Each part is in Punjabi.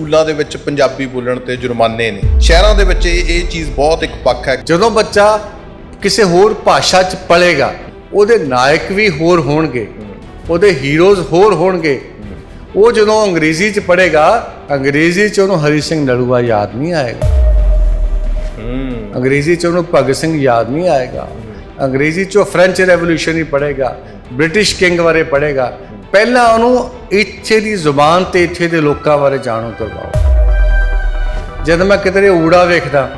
ਸਕੂਲਾਂ ਦੇ ਵਿੱਚ ਪੰਜਾਬੀ ਬੋਲਣ ਤੇ ਜੁਰਮਾਨੇ ਨੇ। ਸ਼ਹਿਰਾਂ ਦੇ ਵਿੱਚ ਇਹ ਇਹ ਚੀਜ਼ ਬਹੁਤ ਇੱਕ ਪੱਖ ਹੈ। ਜਦੋਂ ਬੱਚਾ ਕਿਸੇ ਹੋਰ ਭਾਸ਼ਾ 'ਚ ਪੜ੍ਹੇਗਾ ਉਹਦੇ ਨਾਇਕ ਵੀ ਹੋਰ ਹੋਣਗੇ ਉਹਦੇ ਹੀਰੋਜ਼ ਹੋਰ ਹੋਣਗੇ। ਉਹ ਜਦੋਂ ਅੰਗਰੇਜ਼ੀ 'ਚ ਪੜ੍ਹੇਗਾ ਅੰਗਰੇਜ਼ੀ 'ਚ ਉਹਨੂੰ ਹਰੀ ਸਿੰਘ ਨਲੂਆ ਯਾਦ ਨਹੀਂ ਆਏਗਾ। ਅੰਗਰੇਜ਼ੀ 'ਚ ਉਹਨੂੰ ਭਗਤ ਸਿੰਘ ਯਾਦ ਨਹੀਂ ਆਏਗਾ। ਅੰਗਰੇਜ਼ੀ 'ਚ ਉਹ ਫ੍ਰੈਂਚ ਰੈਵੋਲੂਸ਼ਨ ਹੀ ਪੜ੍ਹੇਗਾ। ਬ੍ਰਿਟਿਸ਼ ਕਿੰਗ ਬਾਰੇ ਪੜ੍ਹੇਗਾ। ਪਹਿਲਾਂ ਉਹਨੂੰ ਇੱਥੇ ਦੀ ਜ਼ੁਬਾਨ ਤੇ ਇੱਥੇ ਦੇ ਲੋਕਾਂ ਬਾਰੇ ਜਾਣੂ ਕਰਵਾਓ। ਜਦ ਮੈਂ ਕਿਤੇ ਊੜਾ ਵੇਖਦਾ,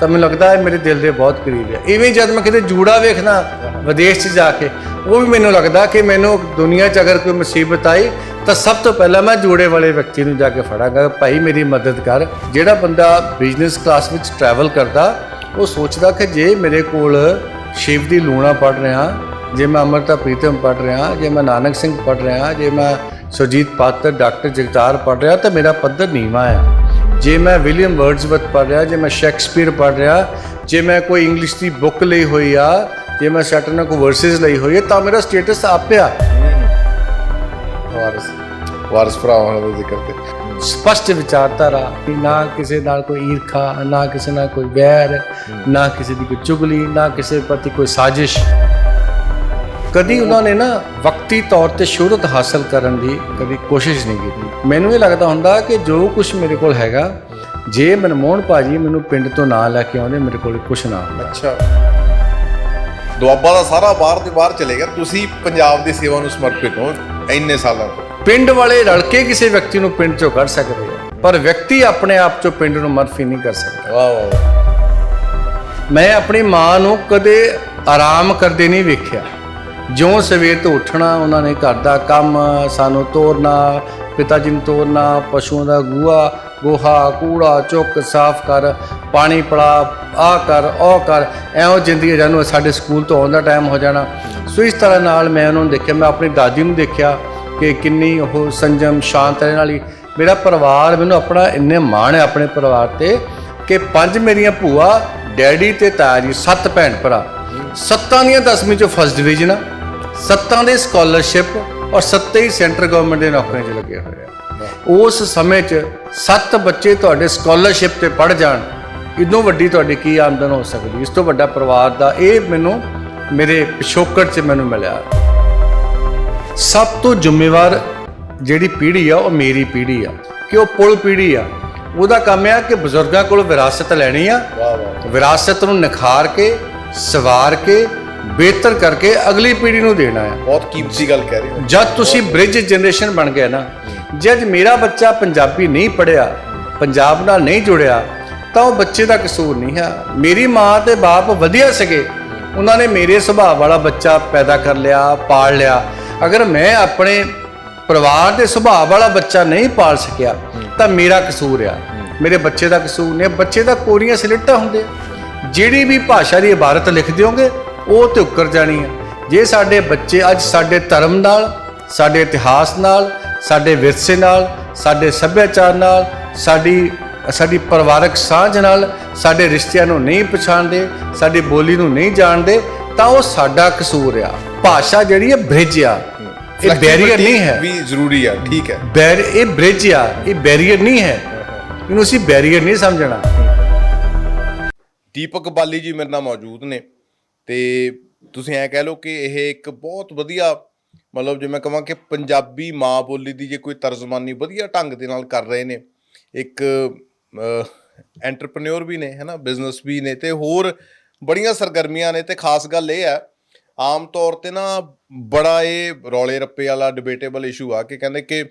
ਤਾਂ ਮੈਨੂੰ ਲੱਗਦਾ ਹੈ ਮੇਰੇ ਦਿਲ ਦੇ ਬਹੁਤ ਕਰੀਬ ਹੈ। ਇਵੇਂ ਜਦ ਮੈਂ ਕਿਤੇ ਜੂੜਾ ਵੇਖਦਾ, ਵਿਦੇਸ਼ 'ਚ ਜਾ ਕੇ, ਉਹ ਵੀ ਮੈਨੂੰ ਲੱਗਦਾ ਕਿ ਮੈਨੂੰ ਦੁਨੀਆ 'ਚ ਅਗਰ ਕੋਈ ਮੁਸੀਬਤ ਆਈ, ਤਾਂ ਸਭ ਤੋਂ ਪਹਿਲਾਂ ਮੈਂ ਜੂੜੇ ਵਾਲੇ ਵਿਅਕਤੀ ਨੂੰ ਜਾ ਕੇ ਫੜਾਂਗਾ। ਭਾਈ, ਮੇਰੀ ਮਦਦ ਕਰ। ਜਿਹੜਾ ਬੰਦਾ ਬਿਜ਼ਨਸ ਕਲਾਸ ਵਿੱਚ ਟਰੈਵਲ ਕਰਦਾ, ਉਹ ਸੋਚਦਾ ਕਿ ਜੇ ਮੇਰੇ ਕੋਲ ਸ਼ਿਵ ਦੀ ਲੂਣਾ ਪੜ ਰਿਹਾ ਜੇ ਮੈਂ ਅਮਰਤਾ ਪ੍ਰੀਤਮ ਪੜ ਰਿਹਾ ਜੇ ਮੈਂ ਨਾਨਕ ਸਿੰਘ ਪੜ ਰਿਹਾ ਜੇ ਮੈਂ ਸੁਰਜੀਤ ਪਾਤਰ ਡਾਕਟਰ ਜਗਤਾਰ ਪੜ ਰਿਹਾ ਤਾਂ ਮੇਰਾ ਪੱਧਰ ਨੀਵਾਂ ਹੈ। ਜੇ ਮੈਂ ਵਿਲੀਅਮ ਵਰਡਸਵਰਥ ਪੜ੍ਹ ਰਿਹਾ ਜੇ ਮੈਂ ਸ਼ੈਕਸਪੀਅਰ ਪੜ੍ਹ ਰਿਹਾ ਜੇ ਮੈਂ ਕੋਈ ਇੰਗਲਿਸ਼ ਦੀ ਬੁੱਕ ਲਈ ਹੋਈ ਆ ਜੇ ਮੈਂ ਸੈਟਰਨਾ ਕੋ ਵਰਸਿਸ ਲਈ ਹੋਈ ਹੈ ਤਾਂ ਮੇਰਾ ਸਟੇਟਸ ਆਪਿਆ। ਵਾਰਸ ਵਾਰਸ ਭਰਾਵਾਂ ਦਾ ਜ਼ਿਕਰ ਤੇ। ਸਪਸ਼ਟ ਵਿਚਾਰਧਾਰਾ ਨਾ ਕਿਸੇ ਨਾਲ ਕੋਈ ਈਰਖਾ ਨਾ ਕਿਸੇ ਨਾਲ ਕੋਈ ਵੈਰ ਨਾ ਕਿਸੇ ਦੀ ਕੋਈ ਚੁਗਲੀ ਨਾ ਕਿਸੇ ਪ੍ਰਤੀ ਕੋਈ ਸਾਜ਼ਿਸ਼। ਕਦੀ ਉਹਨਾਂ ਨੇ ਨਾ ਵਕਤੀ ਤੌਰ ਤੇ ਸ਼ੋਹਰਤ ਹਾਸਲ ਕਰਨ ਦੀ ਕਦੀ ਕੋਸ਼ਿਸ਼ ਨਹੀਂ ਕੀਤੀ। ਮੈਨੂੰ ਇਹ ਲੱਗਦਾ ਹੁੰਦਾ ਕਿ ਜੋ ਕੁਝ ਮੇਰੇ ਕੋਲ ਹੈਗਾ ਜੇ ਮਨਮੋਹਨ ਭਾਜੀ ਮੈਨੂੰ ਪਿੰਡ ਤੋਂ ਨਾ ਲੈ ਕੇ ਆਉਂਦੇ ਮੇਰੇ ਕੋਲ ਕੁਝ ਨਾ ਅੱਛਾ। ਦੁਆਬਾ ਦਾ ਸਾਰਾ ਬਾਹਰ ਦੇ ਬਾਹਰ ਚਲੇ ਗਿਆ। ਤੁਸੀਂ ਪੰਜਾਬ ਦੀ ਸੇਵਾ ਨੂੰ ਸਮਰਪਿਤ ਹੋ ਇੰਨੇ ਸਾਲਾਂ ਤੋਂ। ਪਿੰਡ ਵਾਲੇ ਰਲ ਕੇ ਕਿਸੇ ਵਿਅਕਤੀ ਨੂੰ ਪਿੰਡ ਚੋਂ ਕੱਢ ਸਕਦੇ ਆ ਪਰ ਵਿਅਕਤੀ ਆਪਣੇ ਆਪ ਚੋਂ ਪਿੰਡ ਨੂੰ ਮਰਫੀ ਨਹੀਂ ਕਰ ਸਕਦਾ। ਵਾਹ ਵਾਹ। ਮੈਂ ਆਪਣੀ ਮਾਂ ਨੂੰ ਕਦੇ ਆਰਾਮ ਕਰਦੇ ਨਹੀਂ ਵੇਖਿਆ। ਜਿਉਂ ਸਵੇਰ ਤੋਂ ਉੱਠਣਾ ਉਹਨਾਂ ਨੇ ਘਰ ਦਾ ਕੰਮ, ਸਾਨੂੰ ਤੋਰਨਾ, ਪਿਤਾ ਜੀ ਨੂੰ ਤੋਰਨਾ, ਪਸ਼ੂਆਂ ਦਾ ਗੂਆ, ਗੋਹਾ, ਕੂੜਾ, ਚੁੱਕ, ਸਾਫ਼ ਕਰ, ਪਾਣੀ ਪੜਾ ਆ ਕਰ, ਉਹ ਕਰ ਐਉਂ ਜ਼ਿੰਦਗੀ ਜਾਨੂੰ ਸਾਡੇ ਸਕੂਲ ਤੋਂ ਆਉਣ ਦਾ ਟਾਈਮ ਹੋ ਜਾਣਾ। ਸੋ ਇਸ ਤਰ੍ਹਾਂ ਨਾਲ ਮੈਂ ਉਹਨਾਂ ਨੂੰ ਦੇਖਿਆ, ਮੈਂ ਆਪਣੀ ਦਾਦੀ ਨੂੰ ਦੇਖਿਆ ਕਿ ਕਿੰਨੀ ਉਹ ਸੰਜਮ ਸ਼ਾਂਤ ਰਹਿਣ ਵਾਲੀ। ਮੇਰਾ ਪਰਿਵਾਰ ਮੈਨੂੰ ਆਪਣਾ ਇੰਨੇ ਮਾਣ ਹੈ ਆਪਣੇ ਪਰਿਵਾਰ ਤੇ ਕਿ ਪੰਜ ਮੇਰੀਆਂ ਭੂਆ, ਡੈਡੀ ਤੇ ਤਾਇਆ ਜੀ, ਸੱਤ ਭੈਣ ਭਰਾ। ਸੱਤਾਂ ਦੀਆਂ 10ਵੀਂ ਚੋਂ ਫਸਟ ਡਿਵੀਜ਼ਨ ਆ। ਸੱਤਾਂ ਦੇ ਸਕਾਲਰਸ਼ਿਪ ਔਰ ਸੱਤੇ ਹੀ ਸੈਂਟਰ ਗਵਰਨਮੈਂਟ ਦੇ ਨੌਕਰੀਆਂ 'ਚ ਲੱਗੇ ਹੋਏ ਆ। ਉਸ ਸਮੇਂ 'ਚ ਸੱਤ ਬੱਚੇ ਤੁਹਾਡੇ ਸਕਾਲਰਸ਼ਿਪ ਤੇ ਪੜ ਜਾਣ ਇਦੋਂ ਵੱਡੀ ਤੁਹਾਡੀ ਕੀ ਆਮਦਨ ਹੋ ਸਕਦੀ? ਇਸ ਤੋਂ ਵੱਡਾ ਪਰਿਵਾਰ ਦਾ ਇਹ ਮੈਨੂੰ ਮੇਰੇ ਪਿਛੋਕੜ 'ਚ ਮੈਨੂੰ ਮਿਲਿਆ। ਸਭ ਤੋਂ ਜ਼ਿੰਮੇਵਾਰ ਜਿਹੜੀ ਪੀੜ੍ਹੀ ਆ ਉਹ ਮੇਰੀ ਪੀੜ੍ਹੀ ਆ ਕਿ ਉਹ ਪੁਲ ਪੀੜ੍ਹੀ ਆ। ਉਹਦਾ ਕੰਮ ਆ ਕਿ ਬਜ਼ੁਰਗਾਂ ਕੋਲ ਵਿਰਾਸਤ ਲੈਣੀ ਆ। ਵਾਹ ਵਾਹ। ਵਿਰਾਸਤ ਨੂੰ ਨਿਖਾਰ ਕੇ ਸਵਾਰ ਕੇ ਬਿਹਤਰ ਕਰਕੇ ਅਗਲੀ ਪੀੜ੍ਹੀ ਨੂੰ ਦੇਣਾ ਹੈ। ਬਹੁਤ ਕੀਮਤੀ ਗੱਲ ਕਹਿ ਰਹੇ ਹੋ। ਜਦ ਤੁਸੀਂ ਬ੍ਰਿਜ ਜਨਰੇਸ਼ਨ ਬਣ ਗਏ ਨਾ ਜਦ ਮੇਰਾ ਬੱਚਾ ਪੰਜਾਬੀ ਨਹੀਂ ਪੜਿਆ ਪੰਜਾਬ ਨਾਲ ਨਹੀਂ ਜੁੜਿਆ ਤਾਂ ਉਹ ਬੱਚੇ ਦਾ ਕਸੂਰ ਨਹੀਂ ਹੈ। ਮੇਰੀ ਮਾਂ ਤੇ ਬਾਪ ਵਧੀਆ ਸੀਗੇ ਉਹਨਾਂ ਨੇ ਮੇਰੇ ਸੁਭਾਅ ਵਾਲਾ ਬੱਚਾ ਪੈਦਾ ਕਰ ਲਿਆ ਪਾਲ ਲਿਆ। ਅਗਰ ਮੈਂ ਆਪਣੇ ਪਰਿਵਾਰ ਦੇ ਸੁਭਾਅ ਵਾਲਾ ਬੱਚਾ ਨਹੀਂ ਪਾਲ ਸਕਿਆ ਤਾਂ ਮੇਰਾ ਕਸੂਰ ਆ। ਮੇਰੇ ਬੱਚੇ ਦਾ ਕਸੂਰ ਨਹੀਂ ਬੱਚੇ ਦਾ ਕੋਰੀਆਂ ਸਲਿੱਟਾਂ ਹੁੰਦੇ। ਜਿਹੜੀ ਵੀ ਭਾਸ਼ਾ ਦੀ ਇਬਾਰਤ ਲਿਖ ਦਿਓਗੇ ਉਹ ਤੇ ਉੱਕਰ ਜਾਣੀ ਹੈ ਜੇ ਸਾਡੇ ਬੱਚੇ ਅੱਜ ਸਾਡੇ ਧਰਮ ਨਾਲ ਸਾਡੇ ਇਤਿਹਾਸ ਨਾਲ ਸਾਡੇ ਵਿਰਸੇ ਨਾਲ ਸਾਡੇ ਸੱਭਿਆਚਾਰ ਨਾਲ ਸਾਡੀ ਸਾਡੀ ਪਰਿਵਾਰਕ ਸਾਂਝ ਨਾਲ ਸਾਡੇ ਰਿਸ਼ਤਿਆਂ ਨੂੰ ਨਹੀਂ ਪਛਾਣਦੇ ਸਾਡੀ ਬੋਲੀ ਨੂੰ ਨਹੀਂ ਜਾਣਦੇ ਤਾਂ ਉਹ ਸਾਡਾ ਕਸੂਰ ਆ। ਭਾਸ਼ਾ ਜਿਹੜੀ ਹੈ ਬ੍ਰਿਜ ਆ। ਇਹ ਬੈਰੀਅਰ ਨਹੀਂ ਹੈ। ਵੀ ਜ਼ਰੂਰੀ ਆ ਠੀਕ ਹੈ। ਬੈਰ ਇਹ ਬ੍ਰਿਜ ਆ ਇਹ ਬੈਰੀਅਰ ਨਹੀਂ ਹੈ। ਇਹਨੂੰ ਅਸੀਂ ਬੈਰੀਅਰ ਨਹੀਂ ਸਮਝਣਾ। ਦੀਪਕ ਬਾਲੀ ਜੀ ਮੇਰੇ ਨਾਲ ਮੌਜੂਦ ਨੇ। ਤੇ ਤੁਸੀਂ ਐ ਕਹਿ ਲਓ ਕਿ ਇਹ ਇੱਕ ਬਹੁਤ ਵਧੀਆ, ਮਤਲਬ ਜੇ ਮੈਂ ਕਹਾਂ ਕਿ ਪੰਜਾਬੀ ਮਾਂ ਬੋਲੀ ਦੀ ਜੇ ਕੋਈ ਤਰਜਮਾਨੀ ਵਧੀਆ ਢੰਗ ਦੇ ਨਾਲ ਕਰ ਰਹੇ ਨੇ, ਇੱਕ ਐਂਟਰਪ੍ਰੈਨਿਓਰ ਵੀ ਨੇ, ਹੈਨਾ ਬਿਜ਼ਨਸ ਵੀ ਨੇ ਤੇ ਹੋਰ ਬੜੀਆਂ ਸਰਗਰਮੀਆਂ ਨੇ ਤੇ ਖਾਸ ਗੱਲ ਇਹ ਹੈ, ਆਮ ਤੌਰ ਤੇ ਨਾ ਬੜਾ ਇਹ ਰੌਲੇ ਰੱਪੇ ਵਾਲਾ ਡਿਬੇਟੇਬਲ ਇਸ਼ੂ ਆ ਕਿ ਕਹਿੰਦੇ ਕਿ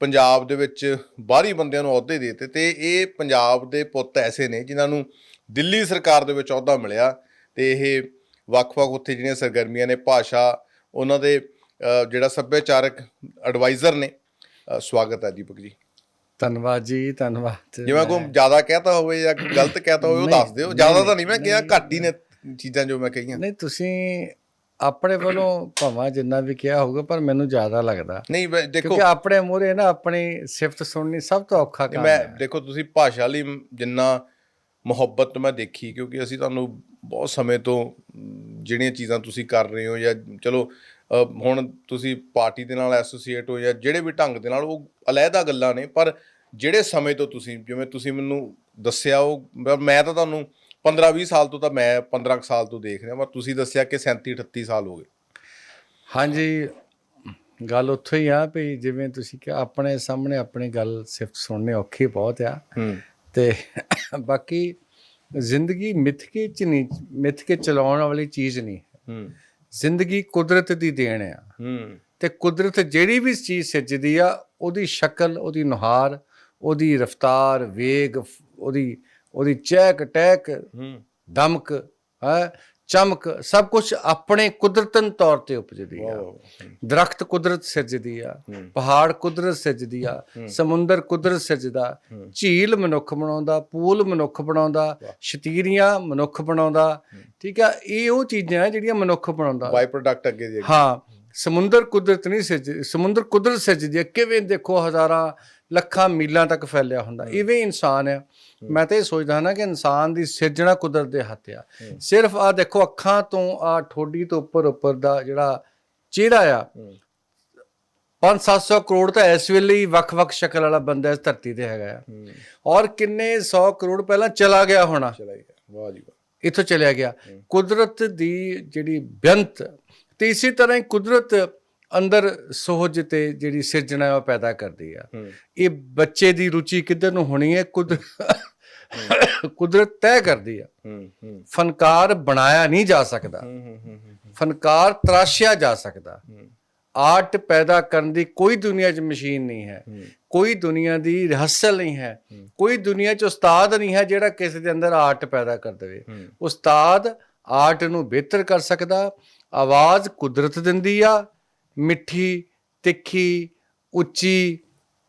ਪੰਜਾਬ ਦੇ ਵਿੱਚ ਬਾਹਰੀ ਬੰਦਿਆਂ ਨੂੰ ਅਹੁਦੇ ਦੇ ਦਿੱਤੇ ਤੇ ਇਹ ਪੰਜਾਬ ਦੇ ਪੁੱਤ ਐਸੇ ਨੇ ਜਿਨ੍ਹਾਂ ਨੂੰ ਦਿੱਲੀ ਸਰਕਾਰ ਦੇ ਵਿੱਚ ਅਹੁਦਾ ਮਿਲਿਆ ਤੇ ਇਹ ਵੱਖ-ਵੱਖ ਉੱਥੇ ਜਿਹੜੀਆਂ ਸਰਗਰਮੀਆਂ ਨੇ ਭਾਸ਼ਾ ਉਹਨਾਂ ਦੇ ਜਿਹੜਾ ਸੱਭਿਆਚਾਰਕ ਐਡਵਾਈਜ਼ਰ ਨੇ ਸਵਾਗਤ ਹੈ ਦੀਪਕ ਜੀ। ਧੰਨਵਾਦ ਜੀ ਧੰਨਵਾਦ। ਜਿਵੇਂ ਕੋਈ ਜ਼ਿਆਦਾ ਕਹਿਤਾ ਹੋਵੇ ਜਾਂ ਗਲਤ ਕਹਿਤਾ ਹੋਵੇ ਉਹ ਦੱਸ ਦਿਓ। ਜ਼ਿਆਦਾ ਤਾਂ ਨਹੀਂ ਮੈਂ ਕਿਹਾ ਘੱਟ ਹੀ ਨੇ ਚੀਜ਼ਾਂ ਜੋ ਮੈਂ ਕਹੀਆਂ। ਨਹੀਂ ਤੁਸੀਂ ਆਪਣੇ ਵੱਲੋਂ ਭਾਵੇਂ ਜਿੰਨਾ ਵੀ ਕਿਹਾ ਹੋਊਗਾ ਪਰ ਮੈਨੂੰ ਜ਼ਿਆਦਾ ਲੱਗਦਾ। ਨਹੀਂ ਦੇਖੋ ਕਿਉਂਕਿ ਆਪਣੇ ਮੂਹਰੇ ਨਾ ਆਪਣੀ ਸਿਫਤ ਸੁਣਨੀ ਸਭ ਤੋਂ ਔਖਾ ਕੰਮ ਮੈਂ ਦੇਖੋ ਤੁਸੀਂ ਭਾਸ਼ਾ ਲਈ ਜਿੰਨਾ ਮੁਹੱਬਤ ਮੈਂ ਦੇਖੀ ਕਿਉਂਕਿ ਅਸੀਂ ਤੁਹਾਨੂੰ ਬਹੁਤ ਸਮੇਂ ਤੋਂ ਜਿਹੜੀਆਂ ਚੀਜ਼ਾਂ ਤੁਸੀਂ ਕਰ ਰਹੇ ਹੋ ਜਾਂ ਚਲੋ ਹੁਣ ਤੁਸੀਂ ਪਾਰਟੀ ਦੇ ਨਾਲ ਐਸੋਸੀਏਟ ਹੋ ਜਾਂ ਜਿਹੜੇ ਵੀ ਢੰਗ ਦੇ ਨਾਲ ਉਹ ਅਲੱਗਾ ਗੱਲਾਂ ਨੇ ਪਰ ਜਿਹੜੇ ਸਮੇਂ ਤੋਂ ਤੁਸੀਂ ਜਿਵੇਂ ਤੁਸੀਂ ਮੈਨੂੰ ਦੱਸਿਆ ਉਹ ਮ- ਤਾਂ ਤੁਹਾਨੂੰ 15 20 ਸਾਲ ਤੋਂ ਤਾਂ ਮੈਂ 15 ਕੁ ਸਾਲ ਤੋਂ ਦੇਖ ਰਿਹਾ ਪਰ ਤੁਸੀਂ ਦੱਸਿਆ ਕਿ 37 38 ਸਾਲ ਹੋ ਗਏ। ਹਾਂਜੀ ਗੱਲ ਉੱਥੋਂ ਹੀ ਆ ਵੀ ਜਿਵੇਂ ਤੁਸੀਂ ਕਿਹਾ ਆਪਣੇ ਸਾਹਮਣੇ ਆਪਣੀ ਗੱਲ ਸਿਰਫ ਸੁਣਨੇ ਔਖੀ ਬਹੁਤ ਆ। ਹੂੰ। ਤੇ ਬਾਕੀ ਜ਼ਿੰਦਗੀ ਮਿੱਥ ਕੇ ਚ ਨਹੀਂ ਮਿੱਥ ਕੇ ਚਲਾਉਣ ਵਾਲੀ ਚੀਜ਼ ਨਹੀਂ। ਹੂੰ। ਜ਼ਿੰਦਗੀ ਕੁਦਰਤ ਦੀ ਦੇਣ ਆ। ਹੂੰ। ਤੇ ਕੁਦਰਤ ਜਿਹੜੀ ਵੀ ਚੀਜ਼ ਸਿਰਜਦੀ ਆ ਉਹਦੀ ਸ਼ਕਲ ਉਹਦੀ ਨੁਹਾਰ ਉਹਦੀ ਰਫ਼ਤਾਰ ਵੇਗ ਉਹਦੀ ਉਹਦੀ ਚਹਿਕ ਟਹਿਕ ਹੂੰ। ਦਮਕ ਹੈ ਚਮਕ ਸਭ ਕੁਝ ਆਪਣੇ ਕੁਦਰਤਨ ਤੌਰ ਤੇ ਉਪਜਦੀ ਆ। ਦਰਖਤ ਕੁਦਰਤ ਸਿਰਜਦੀ ਆ ਪਹਾੜ ਕੁਦਰਤ ਸਿਰਜਦੀ ਆ ਸਮੁੰਦਰ ਕੁਦਰਤ ਸਿਰਜਦਾ ਝੀਲ ਮਨੁੱਖ ਬਣਾਉਂਦਾ ਪੂਲ ਮਨੁੱਖ ਬਣਾਉਂਦਾ ਸ਼ਤੀਰੀਆਂ ਮਨੁੱਖ ਬਣਾਉਂਦਾ। ਠੀਕ ਆ ਇਹ ਉਹ ਚੀਜ਼ਾਂ ਆ ਜਿਹੜੀਆਂ ਮਨੁੱਖ ਬਣਾਉਂਦਾ। ਬਾਈ ਪ੍ਰੋਡਕਟ ਅੱਗੇ ਦੀ ਅੱਗੇ। ਹਾਂ ਸਮੁੰਦਰ ਕੁਦਰਤ ਨਹੀਂ ਸਿਰਜ ਸਮੁੰਦਰ ਕੁਦਰਤ ਸਿਰਜਦੀ ਹੈ। ਕਿਵੇਂ ਦੇਖੋ ਹਜ਼ਾਰਾਂ ਲੱਖਾਂ ਮੀਲਾਂ ਤੱਕ ਫੈਲਿਆ ਹੁੰਦਾ ਇਵੇਂ ਇਨਸਾਨ ਹੈ। ਮੈਂ ਤਾਂ ਇਹ ਸੋਚਦਾ ਹਾਂ ਕਿ ਇਨਸਾਨ ਦੀ ਸਿਰਜਣਾ ਕੁਦਰਤ ਦੇ ਹੱਥ ਆ। ਸਿਰਫ ਆ ਦੇਖੋ ਅੱਖਾਂ ਤੋਂ ਆ ਠੋਡੀ ਤੋਂ ਉੱਪਰ ਉੱਪਰ ਦਾ ਜਿਹੜਾ ਚਿਹਰਾ ਆ ਹੂੰ। 5-700 ਕਰੋੜ ਤਾਂ ਇਸ ਵੇਲੇ ਹੀ ਵੱਖ-ਵੱਖ ਸ਼ਕਲ ਵਾਲਾ ਬੰਦਾ ਇਸ ਧਰਤੀ ਤੇ ਹੈਗਾ ਆ। ਔਰ ਕਿੰਨੇ 100 ਕਰੋੜ ਪਹਿਲਾਂ ਚਲਾ ਗਿਆ ਹੋਣਾ। ਚਲਾ ਗਿਆ। ਵਾਹ ਜੀ ਵਾਹ। ਇੱਥੋਂ ਚਲਿਆ ਗਿਆ। ਕੁਦਰਤ ਦੀ ਜਿਹੜੀ ਬੇਅੰਤ ਤੇ ਇਸੇ ਤਰ੍ਹਾਂ ਹੀ ਕੁਦਰਤ ਅੰਦਰ ਸੋਹਜ ਤੇ ਜਿਹੜੀ ਸਿਰਜਣਾ ਉਹ ਪੈਦਾ ਕਰਦੀ ਆ। ਇਹ ਬੱਚੇ ਦੀ ਰੁਚੀ ਕਿੱਧਰ ਨੂੰ ਹੋਣੀ ਹੈ? ਕੁਦ ਕੁਦਰਤ ਤੈਅ ਕਰਦੀ ਆ। ਹੂੰ ਹੂੰ। ਫਨਕਾਰ ਬਣਾਇਆ ਨਹੀਂ ਜਾ ਸਕਦਾ। ਹੂੰ ਹੂੰ ਹੂੰ ਫਨਕਾਰ ਤਰਾਸ਼ਿਆ ਜਾ ਸਕਦਾ। ਆਰਟ ਪੈਦਾ ਕਰਨ ਦੀ ਕੋਈ ਦੁਨੀਆ 'ਚ ਮਸ਼ੀਨ ਨਹੀਂ ਹੈ। ਕੋਈ ਦੁਨੀਆ ਦੀ ਰਹੱਸਲ ਨਹੀਂ ਹੈ। ਕੋਈ ਦੁਨੀਆ 'ਚ ਉਸਤਾਦ ਨਹੀਂ ਹੈ ਜਿਹੜਾ ਕਿਸੇ ਦੇ ਅੰਦਰ ਆਰਟ ਪੈਦਾ ਕਰ ਦੇਵੇ। ਉਸਤਾਦ ਆਰਟ ਨੂੰ ਬਿਹਤਰ ਕਰ ਸਕਦਾ। ਆਵਾਜ਼ ਕੁਦਰਤ ਦਿੰਦੀ ਆ ਮਿੱਠੀ ਤਿੱਖੀ ਉੱਚੀ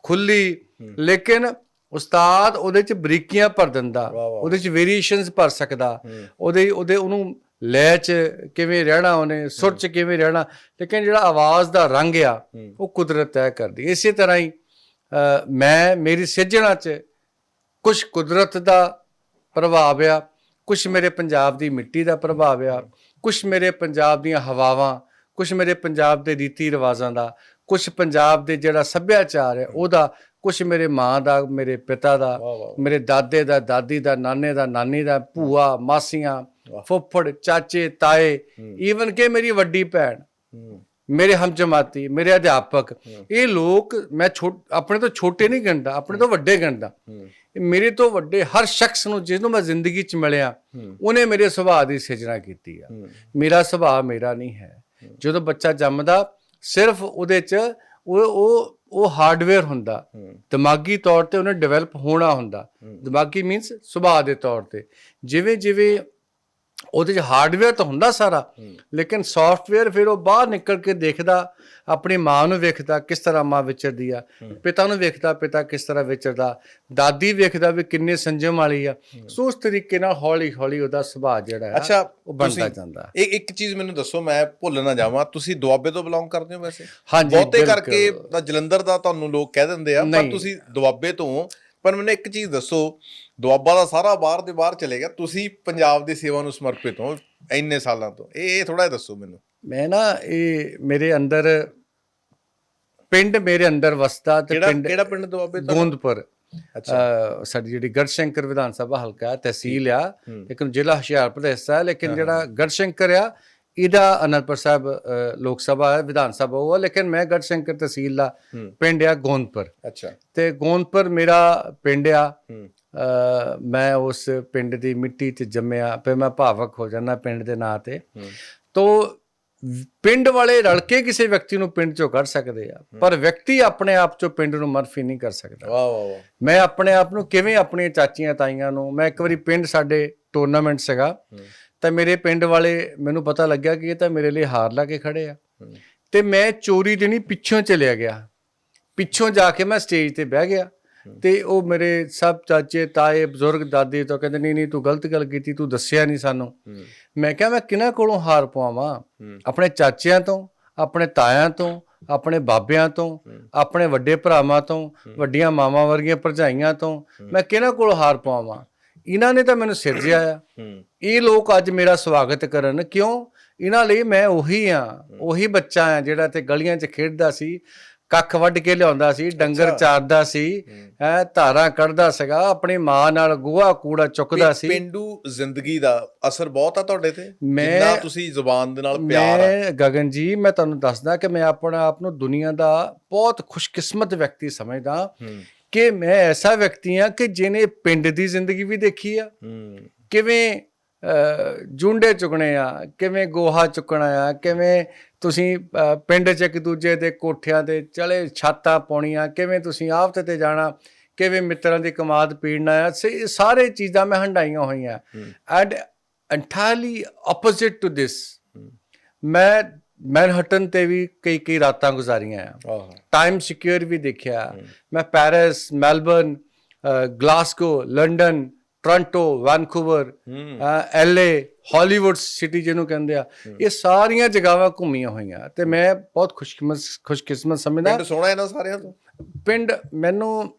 ਖੁੱਲੀ ਲੇਕਿਨ ਉਸਤਾਦ ਉਹਦੇ ਚ ਬਰੀਕੀਆਂ ਭਰ ਦਿੰਦਾ। ਉਹਦੇ ਚ ਵੇਰੀਏਸ਼ਨਸ ਭਰ ਸਕਦਾ। ਉਹਦੇ ਉਹਦੇ ਉਹਨੂੰ ਲੈ ਚ ਕਿਵੇਂ ਰਹਿਣਾ ਉਹਨੇ ਸੁਰ ਚ ਕਿਵੇਂ ਰਹਿਣਾ ਲੇਕਿਨ ਜਿਹੜਾ ਆਵਾਜ਼ ਦਾ ਰੰਗ ਆ। ਉਹ ਕੁਦਰਤ ਤੈਅ ਕਰਦੀ ਇਸੇ ਤਰ੍ਹਾਂ ਹੀ ਮੈਂ ਮੇਰੀ ਸਿਰਜਣਾ ਚ ਕੁਝ ਕੁਦਰਤ ਦਾ ਪ੍ਰਭਾਵ ਆ ਕੁਝ ਮੇਰੇ ਪੰਜਾਬ ਦੀ ਮਿੱਟੀ ਦਾ ਪ੍ਰਭਾਵ ਆ ਕੁਝ ਮੇਰੇ ਪੰਜਾਬ ਦੀਆਂ ਹਵਾਵਾਂ ਕੁਝ ਮੇਰੇ ਪੰਜਾਬ ਦੇ ਰੀਤੀ ਰਿਵਾਜਾਂ ਦਾ ਕੁਝ ਪੰਜਾਬ ਦੇ ਜਿਹੜਾ ਸੱਭਿਆਚਾਰ ਹੈ ਉਹਦਾ ਕੁਝ ਮੇਰੇ ਮਾਂ ਦਾ ਮੇਰੇ ਪਿਤਾ ਦਾ ਮੇਰੇ ਦਾਦੇ ਦਾ ਦਾਦੀ ਦਾ ਨਾਨੇ ਦਾ ਨਾਨੀ ਦਾ ਭੂਆ ਮਾਸੀਆਂ ਫੁੱਫੜ ਚਾਚੇ ਤਾਏ ਈਵਨ ਕਿ ਮੇਰੀ ਵੱਡੀ ਭੈਣ ਮੇਰੇ ਹਮਜਮਾਤੀ ਮੇਰੇ ਅਧਿਆਪਕ ਇਹ ਲੋਕ ਮੈਂ ਆਪਣੇ ਤੋਂ ਛੋਟੇ ਨਹੀਂ ਗਣਦਾ ਆਪਣੇ ਤੋਂ ਵੱਡੇ ਗਣਦਾ। ਮੇਰੇ ਤੋਂ ਵੱਡੇ ਹਰ ਸ਼ਖਸ ਨੂੰ ਜਿਹਨੂੰ ਮੈਂ ਜ਼ਿੰਦਗੀ 'ਚ ਮਿਲਿਆ। ਉਹਨੇ ਮੇਰੇ ਸੁਭਾਅ ਦੀ ਸਿਰਜਣਾ ਕੀਤੀ ਆ। ਮੇਰਾ ਸੁਭਾਅ ਮੇਰਾ ਨਹੀਂ ਹੈ। ਜਦੋਂ ਬੱਚਾ ਜੰਮਦਾ ਸਿਰਫ ਉਹਦੇ 'ਚ ਉਹ ਉਹ ਉਹ ਹਾਰਡਵੇਅਰ ਹੁੰਦਾ। ਦਿਮਾਗੀ ਤੌਰ ਤੇ ਉਹਨੇ ਡਿਵੈਲਪ ਹੋਣਾ ਹੁੰਦਾ। ਦਿਮਾਗੀ ਮੀਨਸ ਸੁਭਾਅ ਦੇ ਤੌਰ ਤੇ। ਜਿਵੇਂ ਜਿਵੇਂ ਉਹਦੇ 'ਚ ਹਾਰਡਵੇਅਰ ਤਾਂ ਹੁੰਦਾ ਸਾਰਾ ਲੇਕਿਨ ਸੌਫਟਵੇਅਰ ਫਿਰ ਉਹ ਬਾਹਰ ਨਿਕਲ ਕੇ ਦੇਖਦਾ ਆਪਣੀ ਮਾਂ ਨੂੰ ਵੇਖਦਾ ਕਿਸ ਤਰ੍ਹਾਂ ਮਾਂ ਵਿਚਰਦੀ ਆ ਪਿਤਾ ਨੂੰ ਵੇਖਦਾ ਪਿਤਾ ਕਿਸ ਤਰ੍ਹਾਂ ਵਿਚਰਦਾ ਦਾਦੀ ਵੇਖਦਾ ਵੀ ਕਿੰਨੇ ਸੰਜਮ ਵਾਲੀ ਆ ਸੋ ਉਸ ਤਰੀਕੇ ਨਾਲ ਹੌਲੀ ਹੌਲੀ ਉਹਦਾ ਸੁਭਾਅ ਜਿਹੜਾ ਆ ਅੱਛਾ ਉਹ ਬਣਦਾ ਜਾਂਦਾ ਇਹ ਇੱਕ ਚੀਜ਼ ਮੈਨੂੰ ਦੱਸੋ ਮੈਂ ਭੁੱਲ ਨਾ ਜਾਵਾਂ ਤੁਸੀਂ ਦੁਆਬੇ ਤੋਂ ਬਿਲੋਂਗ ਕਰਦੇ ਹੋ ਵੈਸੇ ਹਾਂਜੀ, ਬਹੁਤੇ। ਕਰਕੇ ਤਾਂ ਜਲੰਧਰ ਦਾ ਤੁਹਾਨੂੰ ਲੋਕ ਕਹਿ ਦਿੰਦੇ ਆ ਪਰ। ਤੁਸੀਂ ਦੁਆਬੇ ਤੋਂ ਹੋ। ਪਰ ਮੈਨੂੰ ਇੱਕ ਚੀਜ਼ ਦੱਸੋ ਦੁਆਬਾ ਦਾ ਸਾਰਾ ਬਾਹਰ ਦੇ ਬਾਹਰ ਚਲੇ ਗਿਆ। ਤੁਸੀਂ ਪੰਜਾਬ ਦੀ ਸੇਵਾ ਨੂੰ ਸਮਰਪਿਤ ਹੋ ਇੰਨੇ ਸਾਲਾਂ ਤੋਂ। ਇਹ ਥੋੜਾ ਦੱਸੋ ਮੈਨੂੰ। ਮੈਂ ਨਾ ਇਹ ਮੇਰੇ ਅੰਦਰ ਪਿੰਡ ਮੇਰੇ ਅੰਦਰ ਵਸਦਾ ਤੇ ਪਿੰਡ ਕਿਹੜਾ ਪਿੰਡ ਦੁਆਬੇ ਤੋਂ? ਗੋਂਦਪੁਰ। ਅੱਛਾ। ਸਾਡੀ ਜਿਹੜੀ ਗੜਸ਼ੰਕਰ ਵਿਧਾਨ ਸਭਾ ਹਲਕਾ ਤਹਿਸੀਲ ਆ। ਲੇਕਿਨ ਜ਼ਿਲ੍ਹਾ ਹੁਸ਼ਿਆਰਪੁਰ ਦਾ ਹਿੱਸਾ ਹੈ ਲੇਕਿਨ ਜਿਹੜਾ ਗੜਸ਼ੰਕਰ ਆ ਇਹਦਾ ਅਨੰਦਪੁਰ ਸਾਹਿਬ ਲੋਕ ਸਭਾ ਹੈ ਵਿਧਾਨ ਸਭਾ ਉਹ ਆ ਲੇਕਿਨ ਮੈਂ ਗੜਸ਼ੰਕਰ ਤਹਿਸੀਲ ਦਾ। ਪਿੰਡ ਆ ਗੋਂਦਪੁਰ। ਅੱਛਾ। ਤੇ ਗੋਂਦਪੁਰ ਮੇਰਾ ਪਿੰਡ ਆ। ਮੈਂ ਉਸ ਪਿੰਡ ਦੀ ਮਿੱਟੀ 'ਚ ਜੰਮਿਆ ਫਿਰ ਮੈਂ ਭਾਵਕ ਹੋ ਜਾਂਦਾ ਪਿੰਡ ਦੇ ਨਾਂ ਤੇ। ਤੋ ਪਿੰਡ ਵਾਲੇ ਰਲ ਕੇ ਕਿਸੇ ਵਿਅਕਤੀ ਨੂੰ ਪਿੰਡ ਚੋਂ ਕੱਢ ਸਕਦੇ ਆ ਪਰ ਵਿਅਕਤੀ ਆਪਣੇ ਆਪ ਚੋਂ ਪਿੰਡ ਨੂੰ ਮਰਫੀ ਨਹੀਂ ਕਰ ਸਕਦਾ। ਵਾਹ ਵਾਹ ਵਾਹ। ਮੈਂ ਆਪਣੇ ਆਪ ਨੂੰ ਕਿਵੇਂ ਆਪਣੀਆਂ ਚਾਚੀਆਂ ਤਾਈਆਂ ਨੂੰ ਮੈਂ ਇੱਕ ਵਾਰੀ ਪਿੰਡ ਸਾਡੇ ਟੂਰਨਾਮੈਂਟ ਸੀਗਾ ਤਾਂ ਮੇਰੇ ਪਿੰਡ ਵਾਲੇ ਮੈਨੂੰ ਪਤਾ ਲੱਗਿਆ ਕਿ ਇਹ ਤਾਂ ਮੇਰੇ ਲਈ ਹਾਰ ਲਾ ਕੇ ਖੜੇ ਆ। ਤੇ ਮੈਂ ਚੋਰੀ ਦੀ ਨਹੀਂ ਪਿੱਛੋਂ ਚਲਿਆ ਗਿਆ। ਪਿੱਛੋਂ ਜਾ ਕੇ ਮੈਂ ਸਟੇਜ ਤੇ ਬਹਿ ਗਿਆ। ਤੇ ਉਹ ਮੇਰੇ ਸਭ ਚਾਚੇ ਤਾਏ ਬਜ਼ੁਰਗ ਦਾਦੇ ਤੋਂ ਕਹਿੰਦੇ ਨਹੀਂ ਨਹੀਂ ਤੂੰ ਗਲਤ ਗੱਲ ਕੀਤੀ ਤੂੰ ਦੱਸਿਆ ਨਹੀਂ ਸਾਨੂੰ। ਮੈਂ ਕਿਹਾ ਮੈਂ ਕਿਹਨਾਂ ਕੋਲੋਂ ਹਾਰ ਪਵਾਵਾਂ। ਆਪਣੇ ਚਾਚਿਆਂ ਤੋਂ ਆਪਣੇ ਤਾਇਆਂ ਤੋਂ ਆਪਣੇ ਬਾਬਿਆਂ ਤੋਂ ਆਪਣੇ ਵੱਡੇ ਭਰਾਵਾਂ ਤੋਂ ਵੱਡੀਆਂ ਮਾਵਾਂ ਵਰਗੀਆਂ ਭਰਜਾਈਆਂ ਤੋਂ ਮੈਂ ਕਿਹਨਾਂ ਕੋਲੋਂ ਹਾਰ ਪਵਾਵਾਂ? ਇਹਨਾਂ ਨੇ ਤਾਂ ਮੈਨੂੰ ਸਿਰਜਿਆ ਆ ਇਹ ਲੋਕ ਅੱਜ ਮੇਰਾ ਸਵਾਗਤ ਕਰਨ। ਕਿਉਂ? ਇਹਨਾਂ ਲਈ ਮੈਂ ਉਹੀ ਆ ਉਹੀ ਬੱਚਾ ਆ ਜਿਹੜਾ ਤੇ ਗਲੀਆਂ 'ਚ ਖੇਡਦਾ ਸੀ। ਕੱਖ ਵੱਢ ਕੇ ਲਿਆਉਂਦਾ ਸੀ ਡੰਗਰ ਚਾਰਦਾ ਸੀ ਹੈ। ਧਾਰਾਂ ਕੱਢਦਾ ਸੀਗਾ ਆਪਣੀ ਮਾਂ ਨਾਲ ਗੋਹਾ ਕੂੜਾ ਚੁੱਕਦਾ ਸੀ। ਪਿੰਡੂ ਜ਼ਿੰਦਗੀ ਦਾ ਅਸਰ ਬਹੁਤ ਆ ਤੁਹਾਡੇ ਤੇ? ਜਿੰਨਾ ਤੁਸੀਂ ਜ਼ੁਬਾਨ ਦੇ ਨਾਲ ਪਿਆਰ ਆ? ਮੈਂ ਗਗਨ ਜੀ ਮੈਂ ਤੁਹਾਨੂੰ ਦੱਸਦਾ ਕਿ ਮੈਂ ਆਪਣਾ ਆਪ ਨੂੰ ਦੁਨੀਆ ਦਾ ਬਹੁਤ ਖੁਸ਼ਕਿਸਮਤ ਵਿਅਕਤੀ ਸਮਝਦਾ ਕਿ ਮੈਂ ਐਸਾ ਵਿਅਕਤੀ ਹਾਂ ਕਿ ਜਿਹਨੇ ਪਿੰਡ ਦੀ ਜ਼ਿੰਦਗੀ ਵੀ ਦੇਖੀ ਆ। ਕਿਵੇਂ ਜੁੰਡੇ ਚੁਗਣੇ ਆ ਕਿਵੇਂ ਗੋਹਾ ਚੁੱਕਣਾ ਆ ਕਿਵੇਂ ਤੁਸੀਂ ਪਿੰਡ 'ਚ ਇੱਕ ਦੂਜੇ ਦੇ ਕੋਠਿਆਂ ਤੇ ਚਲੇ ਛਾਤਾਂ ਪਾਉਣੀਆਂ ਕਿਵੇਂ ਤੁਸੀਂ ਆਫਤ ਤੇ ਜਾਣਾ ਕਿਵੇਂ ਮਿੱਤਰਾਂ ਦੀ ਕਮਾਦ ਪੀੜਨਾ ਇਹ ਸਾਰੇ ਚੀਜ਼ਾਂ ਮੈਂ ਹੰਡਾਈਆਂ ਹੋਈਆਂ। And entirely opposite to this ਮੈਂ ਮੈਨਹਟਨ ਤੇ ਵੀ ਕਈ ਕਈ ਰਾਤਾਂ ਗੁਜ਼ਾਰੀਆਂ ਆ। ਟਾਈਮ ਸਿਕਿਉਰ ਵੀ ਦੇਖਿਆ। ਮੈਂ Paris Melbourne uh, Glasgow London Toronto Vancouver LA Hollywood city ਜਿਹਨੂੰ ਕਹਿੰਦੇ ਆ ਇਹ ਸਾਰੀਆਂ ਜਗ੍ਹਾਵਾਂ ਘੁੰਮੀਆਂ ਹੋਈਆਂ ਤੇ ਮੈਂ ਬਹੁਤ ਖੁਸ਼ਕਿਸਮਤ ਖੁਸ਼ਕਿਸਮਤ ਸਮਝਦਾ। ਪਿੰਡ ਸੋਹਣਾ ਇਹਨਾਂ ਸਾਰਿਆਂ ਤੋਂ? ਪਿੰਡ ਮੈਨੂੰ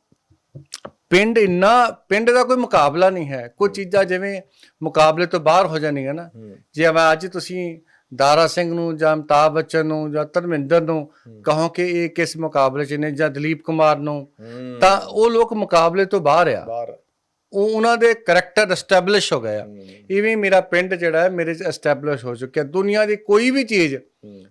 ਪਿੰਡ ਇੰਨਾ ਪਿੰਡ ਦਾ ਕੋਈ ਮੁਕਾਬਲਾ ਨਹੀਂ ਹੈ। ਕੋਈ ਚੀਜ਼ਾਂ ਜਿਵੇਂ ਮੁਕਾਬਲੇ ਤੋਂ ਬਾਹਰ ਹੋ ਜਾਂਦੀਆਂ ਨਾ। ਜੇ ਮੈਂ ਅੱਜ ਤੁਸੀਂ ਦਾਰਾ ਸਿੰਘ ਨੂੰ ਜਾਂ ਅਮਤਾਬ ਬੱਚਨ ਨੂੰ ਜਾਂ ਧਰਮਿੰਦਰ ਨੂੰ ਕਹੋ ਕਿ ਇਹ ਕਿਸ ਮੁਕਾਬਲੇ 'ਚ ਨੇ ਜਾਂ ਦਲੀਪ ਕੁਮਾਰ ਨੂੰ ਤਾਂ ਉਹ ਲੋਕ ਮੁਕਾਬਲੇ ਤੋਂ ਬਾਹਰ ਆ। ਬਾਹਰ ਉਹ ਉਹਨਾਂ ਦੇ ਕਰੈਕਟਰ ਐਸਟੈਬਲਿਸ਼ ਹੋ ਗਏ ਆ। ਇਵੇਂ ਮੇਰਾ ਪਿੰਡ ਜਿਹੜਾ ਹੈ ਮੇਰੇ 'ਚ ਐਸਟੈਬਲਿਸ਼ ਹੋ ਚੁੱਕਿਆ। ਦੁਨੀਆ ਦੀ ਕੋਈ ਵੀ ਚੀਜ਼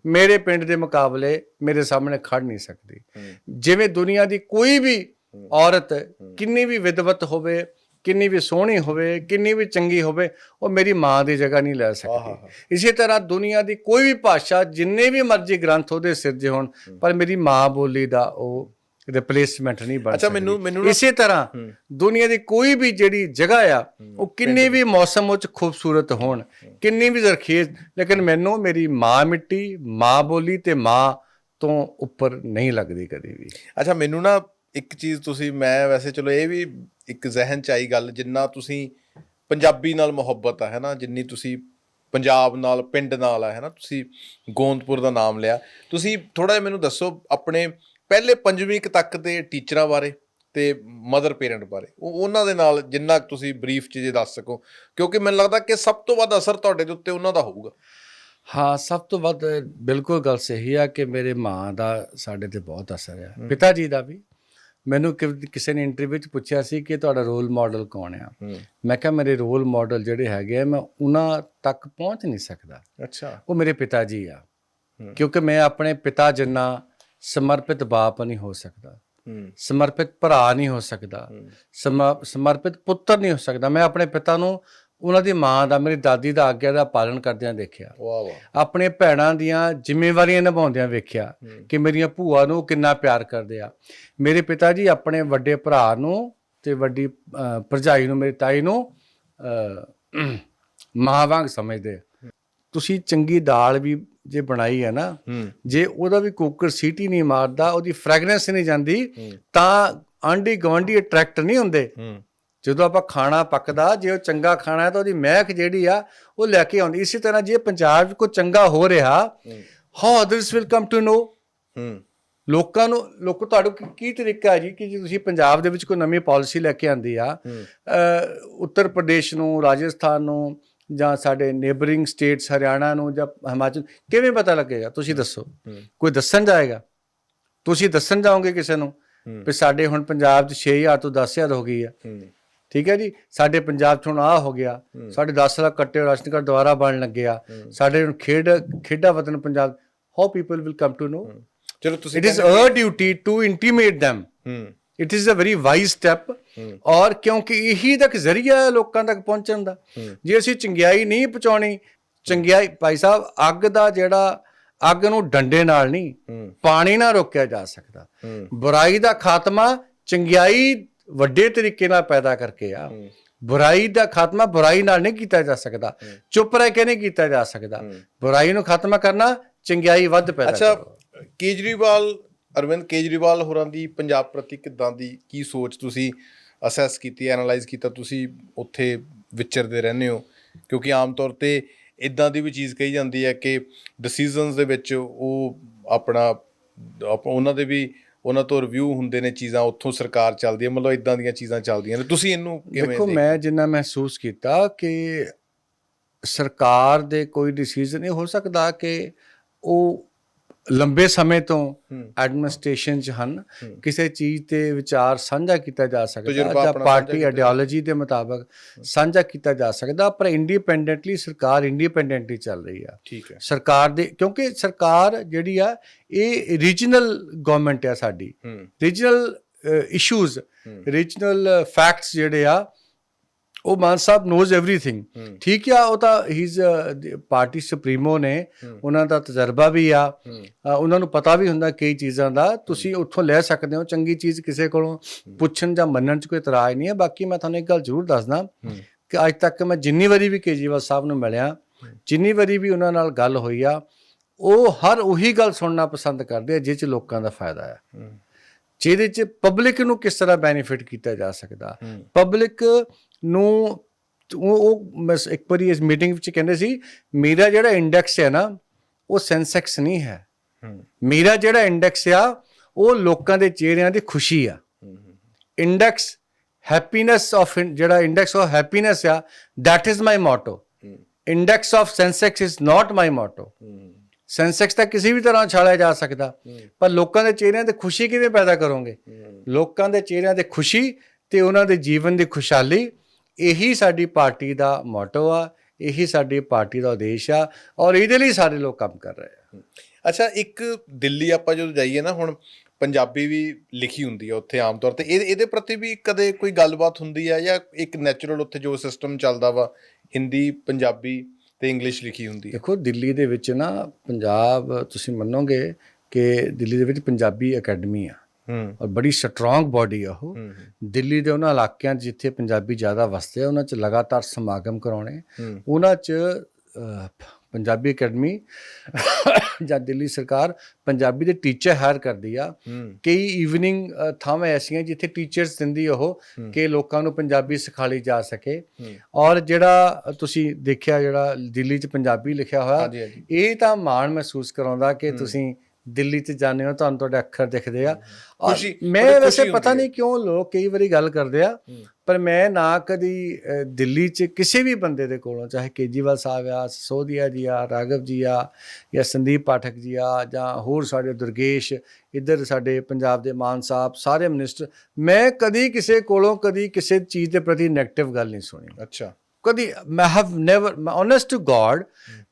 ਮੇਰੇ ਪਿੰਡ ਦੇ ਮੁਕਾਬਲੇ ਮੇਰੇ ਸਾਹਮਣੇ ਖੜ ਨਹੀਂ ਸਕਦੀ। ਜਿਵੇਂ ਦੁਨੀਆ ਦੀ ਕੋਈ ਵੀ ਔਰਤ ਕਿੰਨੀ ਵੀ ਵਿਦਵਤ ਹੋਵੇ ਕਿੰਨੀ ਵੀ ਸੋਹਣੀ ਹੋਵੇ ਕਿੰਨੀ ਵੀ ਚੰਗੀ ਹੋਵੇ ਉਹ ਮੇਰੀ ਮਾਂ ਦੀ ਜਗ੍ਹਾ ਨਹੀਂ ਲੈ ਸਕਦੀ। ਇਸੇ ਤਰ੍ਹਾਂ ਦੁਨੀਆ ਦੀ ਕੋਈ ਵੀ ਭਾਸ਼ਾ ਜਿੰਨੇ ਵੀ ਮਰਜ਼ੀ ਗ੍ਰੰਥ ਉਹਦੇ ਸਿਰਜੇ ਹੋਣ ਪਰ ਮੇਰੀ ਮਾਂ ਬੋਲੀ ਦਾ ਉਹ ਰਿਪਲੇਸਮੈਂਟ ਨਹੀਂ ਬਣ ਅੱਛਾ, ਮੈਨੂੰ- ਮੈਨੂੰ ਇਸੇ ਤਰ੍ਹਾਂ ਦੁਨੀਆ ਦੀ ਕੋਈ ਵੀ ਜਿਹੜੀ ਜਗ੍ਹਾ ਆ ਉਹ ਕਿੰਨੇ ਵੀ ਮੌਸਮ ਵਿੱਚ ਖੂਬਸੂਰਤ ਹੋਣ ਕਿੰਨੀ ਵੀ ਜ਼ਰਖੇਜ਼ ਲੇਕਿਨ ਮੈਨੂੰ ਮੇਰੀ ਮਾਂ ਮਿੱਟੀ ਮਾਂ ਬੋਲੀ ਤੇ ਮਾਂ ਤੋਂ ਉੱਪਰ ਨਹੀਂ ਲੱਗਦੀ ਕਦੀ ਵੀ। ਅੱਛਾ ਮੈਨੂੰ ਨਾ ਇੱਕ ਚੀਜ਼ ਤੁਸੀਂ ਮੈਂ ਵੈਸੇ ਚਲੋ ਇਹ ਵੀ ਇੱਕ ਜ਼ਿਹਨ ਚ ਆਈ ਗੱਲ ਜਿੰਨਾ ਤੁਸੀਂ ਪੰਜਾਬੀ ਨਾਲ ਮੁਹੱਬਤ ਆ ਹੈ ਨਾ ਜਿੰਨੀ ਤੁਸੀਂ ਪੰਜਾਬ ਨਾਲ ਪਿੰਡ ਨਾਲ ਆ ਹੈ ਨਾ ਤੁਸੀਂ ਗੋਂਦਪੁਰ ਦਾ ਨਾਮ ਲਿਆ। ਤੁਸੀਂ ਥੋੜਾ ਜਿਹਾ ਮੈਨੂੰ ਦੱਸੋ ਆਪਣੇ ਪਹਿਲੇ ਪੰਜਵੀਂ ਤੱਕ ਦੇ ਟੀਚਰਾਂ ਬਾਰੇ ਤੇ ਮਦਰ ਪੇਰੈਂਟ ਬਾਰੇ। ਉਹ ਉਹਨਾਂ ਦੇ ਨਾਲ ਜਿੰਨਾ ਤੁਸੀਂ ਬਰੀਫ ਚ ਜੇ ਦੱਸ ਸਕੋ ਕਿਉਂਕਿ ਮੈਨੂੰ ਲੱਗਦਾ ਕਿ ਸਭ ਤੋਂ ਵੱਧ ਅਸਰ ਤੁਹਾਡੇ ਦੇ ਉੱਤੇ ਉਹਨਾਂ ਦਾ ਹੋਊਗਾ। ਹਾਂ ਸਭ ਤੋਂ ਵੱਧ ਬਿਲਕੁਲ ਗੱਲ ਸਹੀ ਆ ਕਿ ਮੇਰੇ ਮਾਂ ਦਾ ਸਾਡੇ ਤੇ ਬਹੁਤ ਅਸਰ ਆ। ਪਿਤਾ ਜੀ ਦਾ ਵੀ। ਮੈਨੂੰ ਕਿਸੇ ਨੇ ਇੰਟਰਵਿਊ ਵਿੱਚ ਪੁੱਛਿਆ ਸੀ ਕਿ ਤੁਹਾਡਾ ਰੋਲ ਮਾਡਲ ਕੌਣ ਆ? ਮੈਂ ਕਿਹਾ ਮੇਰੇ ਰੋਲ ਮਾਡਲ ਜਿਹੜੇ ਹੈਗੇ ਆ ਮੈਂ ਉਹਨਾਂ ਤੱਕ ਪਹੁੰਚ ਨਹੀਂ ਸਕਦਾ। ਅੱਛਾ। ਉਹ ਮੇਰੇ ਪਿਤਾ ਜੀ ਆ। ਕਿਉਂਕਿ ਮੈਂ ਆਪਣੇ ਪਿਤਾ ਜਿੰਨਾ ਸਮਰਪਿਤ ਬਾਪ ਨਹੀਂ ਹੋ ਸਕਦਾ। ਸਮਰਪਿਤ ਭਰਾ ਨਹੀਂ ਹੋ ਸਕਦਾ। ਸਮਰਪਿਤ ਪੁੱਤਰ ਨਹੀਂ ਹੋ ਸਕਦਾ। ਮੈਂ ਆਪਣੇ ਪਿਤਾ ਨੂੰ ਉਹਨਾਂ ਦੀ ਮਾਂ ਦਾ ਮੇਰੀ ਦਾਦੀ ਦਾ ਆਗਿਆ ਦਾ ਪਾਲਣ ਕਰਦਿਆਂ ਦੇਖਿਆ। ਵਾਹ ਵਾਹ। ਆਪਣੇ ਭੈਣਾਂ ਦੀਆਂ ਜ਼ਿੰਮੇਵਾਰੀਆਂ ਨਿਭਾਉਂਦਿਆਂ ਵੇਖਿਆ ਕਿ ਮੇਰੀਆਂ ਭੂਆ ਨੂੰ ਕਿੰਨਾ ਪਿਆਰ ਕਰਦੇ ਆ। ਮੇਰੇ ਪਿਤਾ ਜੀ ਆਪਣੇ ਵੱਡੇ ਭਰਾ ਨੂੰ ਤੇ ਵੱਡੀ ਭਰਜਾਈ ਨੂੰ ਮੇਰੀ ਤਾਈ ਨੂੰ ਮਾਂ ਵਾਂਗ ਸਮਝਦੇ ਆ। ਤੁਸੀਂ ਚੰਗੀ ਦਾਲ ਵੀ ਜੇ ਬਣਾਈ ਹੈ ਨਾ ਜੇ ਉਹਦਾ ਵੀ ਕੁੱਕਰ ਸੀਟੀ ਨਹੀਂ ਮਾਰਦਾ ਉਹਦੀ ਫ੍ਰੈਗਰੈਂਸ ਨਹੀਂ ਜਾਂਦੀ ਤਾਂ ਆਂਢੀ ਗਵਾਂਢੀ ਅਟਰੈਕਟ ਨਹੀਂ ਹੁੰਦੇ। ਜਦੋਂ ਆਪਾਂ ਖਾਣਾ ਪੱਕਦਾ ਜੇ ਉਹ ਚੰਗਾ ਖਾਣਾ ਹੈ ਤਾਂ ਉਹਦੀ ਮਹਿਕ ਜਿਹੜੀ ਆ ਉਹ ਲੈ ਕੇ ਆਉਂਦੀ। ਇਸੇ ਤਰ੍ਹਾਂ ਜੇ ਪੰਜਾਬ ਕੋਈ ਚੰਗਾ ਹੋ ਰਿਹਾ how others will come to know ਲੋਕਾਂ ਨੂੰ ਲੋਕ ਤੁਹਾਡੇ ਕੀ- ਕੀ ਤਰੀਕਾ ਹੈ ਜੀ ਕਿ ਜੇ ਤੁਸੀਂ ਪੰਜਾਬ ਦੇ ਵਿੱਚ ਕੋਈ ਨਵੀਂ ਪਾਲਿਸੀ ਲੈ ਕੇ ਆਂਦੀ ਆ ਉੱਤਰ ਪ੍ਰਦੇਸ਼ ਨੂੰ ਰਾਜਸਥਾਨ ਨੂੰ ਜਾਂ ਸਾਡੇ ਨੇਬਰਿੰਗ ਸਟੇਟਸ ਹਰਿਆਣਾ ਨੂੰ ਜਾਂ ਹਿਮਾਚਲ ਕਿਵੇਂ ਪਤਾ ਲੱਗੇਗਾ? ਤੁਸੀਂ ਦੱਸੋ। ਕੋਈ ਦੱਸਣ ਜਾਏਗਾ? ਤੁਸੀਂ ਦੱਸਣ ਜਾਓਗੇ ਕਿਸੇ ਨੂੰ? ਵੀ ਸਾਡੇ ਹੁਣ ਪੰਜਾਬ 'ਚ 6000 ਤੋਂ 10000 ਹੋ ਗਈ ਆ। ਠੀਕ ਹੈ ਜੀ? ਸਾਡੇ ਪੰਜਾਬ 'ਚ ਹੁਣ ਆ ਹੋ ਗਿਆ। ਸਾਡੇ 10 ਲੱਖ ਕੱਟੇ ਰਾਸ਼ਨ ਕਾਰਡ ਦੁਆਰਾ ਬਣਨ ਲੱਗਿਆ ਸਾਡੇ ਹੁਣ ਖੇਡ ਖੇਡਾ ਵਤਨ Punjab how people will come to know ਚਲੋ ਤੁਸੀਂ it is a duty to intimate them it is a very wise step ਔਰ ਕਿਉਂਕਿ ਇਹੀ ਤੱਕ ਜ਼ਰੀਆ ਹੈ ਲੋਕਾਂ ਤੱਕ ਪਹੁੰਚਣ ਦਾ। ਜੇ ਅਸੀਂ ਚੰਗਿਆਈ ਨਹੀਂ ਪਹੁੰਚਾਉਣੀ ਚੰਗਿਆਈ ਭਾਈ ਸਾਹਿਬ ਅੱਗ ਦਾ ਜਿਹੜਾ ਅੱਗ ਨੂੰ ਡੰਡੇ ਨਾਲ ਨਹੀਂ ਪਾਣੀ ਨਾਲ ਰੋਕਿਆ ਜਾ ਸਕਦਾ। ਬੁਰਾਈ ਦਾ ਖਾਤਮਾ ਚੰਗਿਆਈ ਵੱਡੇ ਤਰੀਕੇ ਨਾਲ ਪੈਦਾ ਕਰਕੇ ਆ। ਬੁਰਾਈ ਦਾ ਖਾਤਮਾ ਬੁਰਾਈ ਨਾਲ ਨਹੀਂ ਕੀਤਾ ਜਾ ਸਕਦਾ। ਚੁੱਪ ਰਹਿ ਕੇ ਨਹੀਂ ਕੀਤਾ ਜਾ ਸਕਦਾ। ਬੁਰਾਈ ਨੂੰ ਖਾਤਮਾ ਕਰਨਾ ਚੰਗਿਆਈ ਵੱਧ ਪੈਦਾ ਅੱਛਾ। ਕੇਜਰੀਵਾਲ ਅਰਵਿੰਦ ਕੇਜਰੀਵਾਲ ਹੋਰਾਂ ਦੀ ਪੰਜਾਬ ਪ੍ਰਤੀ ਕਿੱਦਾਂ ਦੀ ਕੀ ਸੋਚ ਤੁਸੀਂ ਅਸੈਸ ਕੀਤੀ ਐਨਾਲਾਈਜ਼ ਕੀਤਾ ਤੁਸੀਂ ਉੱਥੇ ਵਿਚਰਦੇ ਰਹਿੰਦੇ ਹੋ? ਕਿਉਂਕਿ ਆਮ ਤੌਰ ਤੇ ਇਦਾਂ ਦੀ ਵੀ ਚੀਜ਼ ਕਹੀ ਜਾਂਦੀ ਹੈ ਕਿ ਡਿਸੀਜਨਸ ਦੇ ਵਿੱਚ ਉਹ ਆਪਣਾ ਆਪ- ਉਹਨਾਂ ਦੇ ਵੀ ਉਹਨਾਂ ਤੋਂ ਰਿਵਿਊ ਹੁੰਦੇ ਨੇ ਚੀਜ਼ਾਂ ਉੱਥੋਂ ਸਰਕਾਰ ਚੱਲਦੀ ਹੈ ਮਤਲਬ ਇਦਾਂ ਦੀਆਂ ਚੀਜ਼ਾਂ ਚੱਲਦੀਆਂ ਨੇ। ਤੁਸੀਂ ਇਹਨੂੰ ਕਿਵੇਂ ਦੇਖੋ ਦੇਖ- ਮੈਂ ਜਿੰਨਾ ਮਹਿਸੂਸ ਕੀਤਾ ਕਿ ਸਰਕਾਰ ਦੇ ਕੋਈ ਡਿਸੀਜਨ ਇਹ ਹੋ ਸਕਦਾ ਕਿ ਉਹ ਲੰਬੇ ਸਮੇਂ ਤੋਂ। ਐਡਮਿਨਿਸਟ੍ਰੇਸ਼ਨ 'ਚ ਹਨ। ਕਿਸੇ ਚੀਜ਼ ਤੇ ਵਿਚਾਰ ਸਾਂਝਾ ਕੀਤਾ ਜਾ ਸਕਦਾ। ਜਾਂ ਪਾਰਟੀ ਆਈਡੀਓਲੋਜੀ ਦੇ ਮੁਤਾਬਕ ਸਾਂਝਾ ਕੀਤਾ ਜਾ ਸਕਦਾ। ਪਰ ਇੰਡੀਪੈਂਡੈਂਟਲੀ ਸਰਕਾਰ ਇੰਡੀਪੈਂਡੈਂਟਲੀ ਚੱਲ ਰਹੀ ਆ। ਠੀਕ ਹੈ। ਸਰਕਾਰ ਦੇ ਕਿਉਂਕਿ ਸਰਕਾਰ ਜਿਹੜੀ ਆ ਇਹ ਰੀਜਨਲ ਗਵਰਨਮੈਂਟ ਆ ਸਾਡੀ। Regional issues. ਰੀਜਨਲ ਫੈਕਟਸ ਜਿਹੜੇ ਆ ਉਹ ਮਾਨ ਸਾਹਿਬ ਨੋਜ਼ एवरीथिंग ਹੂੰ। ਠੀਕ ਆ ਉਹ ਤਾਂ ਹੀ ਇਜ਼ ਪਾਰਟੀ ਸੁਪਰੀਮੋ ਨੇ ਹੂੰ। ਉਹਨਾਂ ਦਾ ਤਜਰਬਾ ਵੀ ਆ ਹੂੰ ਅ, ਉਹਨਾਂ ਨੂੰ ਪਤਾ ਵੀ ਹੁੰਦਾ ਕਈ ਚੀਜ਼ਾਂ ਦਾ ਤੁਸੀਂ ਉੱਥੋਂ ਲੈ ਸਕਦੇ ਹੋ ਚੰਗੀ ਚੀਜ਼ ਕਿਸੇ ਕੋਲੋਂ ਪੁੱਛਣ ਜਾਂ ਮੰਨਣ 'ਚ ਕੋਈ ਇਤਰਾਜ਼ ਨਹੀਂ ਹੈ ਬਾਕੀ ਮੈਂ ਤੁਹਾਨੂੰ ਇੱਕ ਗੱਲ ਜ਼ਰੂਰ ਦੱਸਦਾ ਹੂੰ ਕਿ ਅੱਜ ਤੱਕ ਮੈਂ ਜਿੰਨੀ ਵਾਰੀ ਵੀ ਕੇਜੀਵਾਲ ਸਾਹਿਬ ਨੂੰ ਮਿਲਿਆ ਜਿੰਨੀ ਵਾਰੀ ਵੀ ਉਹਨਾਂ ਨਾਲ ਗੱਲ ਹੋਈ ਆ ਉਹ ਹਰ ਉਹੀ ਗੱਲ ਸੁਣਨਾ ਪਸੰਦ ਕਰਦੇ ਆ ਜਿਸ 'ਚ ਲੋਕਾਂ ਦਾ ਫਾਇਦਾ ਹੈ ਹੂੰ ਜਿਹਦੇ 'ਚ ਪਬਲਿਕ ਨੂੰ ਕਿਸ ਤਰ੍ਹਾਂ ਬੈਨੀਫਿਟ ਕੀਤਾ ਜਾ ਸਕਦਾ ਹੂੰ ਪਬਲਿਕ ਨੂੰ ਉਹ ਮੈਂ ਇੱਕ ਵਾਰੀ ਇਸ ਮੀਟਿੰਗ ਵਿੱਚ ਕਹਿੰਦੇ ਸੀ ਮੇਰਾ ਜਿਹੜਾ ਇੰਡੈਕਸ ਹੈ ਨਾ ਉਹ ਸੈਂਸੈਕਸ ਨਹੀਂ ਹੈ। ਮੇਰਾ ਜਿਹੜਾ ਇੰਡੈਕਸ ਆ ਉਹ ਲੋਕਾਂ ਦੇ ਚਿਹਰਿਆਂ ਦੀ ਖੁਸ਼ੀ ਆ। ਇੰਡੈਕਸ ਹੈਪੀਨੈਸ ਆਫ ਜਿਹੜਾ ਇੰਡੈਕਸ ਆਫ ਹੈਪੀਨੈਸ ਆ is my motto. ਹੂੰ। Index of Sensex not my motto. ਹੂੰ ਸੈਂਸੈਕਸ ਤਾਂ ਕਿਸੇ ਵੀ ਤਰ੍ਹਾਂ ਛਾਲਿਆ ਜਾ ਸਕਦਾ। ਪਰ ਲੋਕਾਂ ਦੇ ਚਿਹਰਿਆਂ ਤੇ ਖੁਸ਼ੀ ਕਿਵੇਂ ਪੈਦਾ ਕਰੋਗੇ? ਲੋਕਾਂ ਦੇ ਚਿਹਰਿਆਂ ਤੇ ਖੁਸ਼ੀ ਤੇ ਉਹਨਾਂ ਦੇ ਜੀਵਨ ਦੀ ਖੁਸ਼ਹਾਲੀ ਇਹੀ ਸਾਡੀ ਪਾਰਟੀ ਦਾ ਮੋਟੋ ਆ ਇਹੀ ਸਾਡੀ ਪਾਰਟੀ ਦਾ ਉਦੇਸ਼ ਆ ਔਰ ਇਹਦੇ ਲਈ ਸਾਰੇ ਲੋਕ ਕੰਮ ਕਰ ਰਹੇ ਆ। ਅੱਛਾ ਇੱਕ ਦਿੱਲੀ ਆਪਾਂ ਜਦੋਂ ਜਾਈਏ ਨਾ ਹੁਣ ਪੰਜਾਬੀ ਵੀ ਲਿਖੀ ਹੁੰਦੀ ਆ ਉੱਥੇ ਆਮ ਤੌਰ ਤੇ ਇਹ ਇਹਦੇ ਪ੍ਰਤੀ ਵੀ ਕਦੇ ਕੋਈ ਗੱਲਬਾਤ ਹੁੰਦੀ ਆ ਜਾਂ ਇੱਕ ਨੈਚੁਰਲ ਉੱਥੇ ਜੋ ਸਿਸਟਮ ਚੱਲਦਾ ਵਾ ਹਿੰਦੀ ਪੰਜਾਬੀ ਤੇ ਇੰਗਲਿਸ਼ ਲਿਖੀ ਹੁੰਦੀ ਆ? ਦੇਖੋ ਦਿੱਲੀ ਦੇ ਵਿੱਚ ਨਾ ਪੰਜਾਬ ਤੁਸੀਂ ਮੰਨੋਗੇ ਕਿ ਦਿੱਲੀ ਦੇ ਵਿੱਚ ਪੰਜਾਬੀ ਅਕੈਡਮੀ ਆ। ਹੂੰ ਔਰ ਬੜੀ ਸਟਰੋਂਗ ਬਾਡੀ ਆ ਉਹ। ਦਿੱਲੀ ਦੇ ਉਹਨਾਂ ਇਲਾਕਿਆਂ 'ਚ ਜਿੱਥੇ ਪੰਜਾਬੀ ਜ਼ਿਆਦਾ ਵਸਦੇ ਆ ਉਹਨਾਂ 'ਚ ਲਗਾਤਾਰ ਸਮਾਗਮ ਕਰਾਉਣੇ। ਉਹਨਾਂ 'ਚ ਪੰਜਾਬੀ ਅਕੈਡਮੀ ਜਾਂ ਦਿੱਲੀ ਸਰਕਾਰ ਪੰਜਾਬੀ ਦੇ ਟੀਚਰ ਹਾਇਰ ਕਰਦੀ ਆ। ਕਈ ਈਵਨਿੰਗ ਥਾਵਾਂ ਐਸੀਆਂ ਜਿੱਥੇ ਟੀਚਰਸ ਦਿੰਦੀ ਉਹ ਕਿ ਲੋਕਾਂ ਨੂੰ ਪੰਜਾਬੀ ਸਿਖਾਲੀ ਜਾ ਸਕੇ। ਔਰ ਜਿਹੜਾ ਤੁਸੀਂ ਦੇਖਿਆ ਜਿਹੜਾ ਦਿੱਲੀ 'ਚ ਪੰਜਾਬੀ ਲਿਖਿਆ ਹੋਇਆ ਇਹ ਤਾਂ ਮਾਣ ਮਹਿਸੂਸ ਕਰਾਉਂਦਾ ਕਿ ਤੁਸੀਂ ਦਿੱਲੀ 'ਚ ਜਾਂਦੇ ਹੋ ਤੁਹਾਨੂੰ ਤੁਹਾਡੇ ਅੱਖਰ ਦਿਖਦੇ ਆ। ਔਰ ਮੈਂ ਵੈਸੇ ਪਤਾ ਨਹੀਂ ਕਿਉਂ ਲੋਕ ਕਈ ਵਾਰੀ ਗੱਲ ਕਰਦੇ ਆ। ਪਰ ਮੈਂ ਨਾ ਕਦੀ ਦਿੱਲੀ 'ਚ ਕਿਸੇ ਵੀ ਬੰਦੇ ਦੇ ਕੋਲੋਂ ਚਾਹੇ ਕੇਜੀਵਾਲ ਸਾਹਿਬ ਆ ਸੋਧੀਆ ਜੀ ਆ ਰਾਘਵ ਜੀ ਆ ਜਾਂ ਸੰਦੀਪ ਪਾਠਕ ਜੀ ਆ ਜਾਂ ਹੋਰ ਸਾਡੇ ਦੁਰਗੇਸ਼ ਇੱਧਰ ਸਾਡੇ ਪੰਜਾਬ ਦੇ ਮਾਨ ਸਾਹਿਬ ਸਾਰੇ ਮਿਨਿਸਟਰ ਮੈਂ ਕਦੀ ਕਿਸੇ ਕੋਲੋਂ ਕਦੀ ਕਿਸੇ ਚੀਜ਼ ਦੇ ਪ੍ਰਤੀ 네ਗੇਟਿਵ ਗੱਲ ਨਹੀਂ ਸੁਣੀ। ਅੱਛਾ। ਕਦੀ ਮੈਂ have never honest to God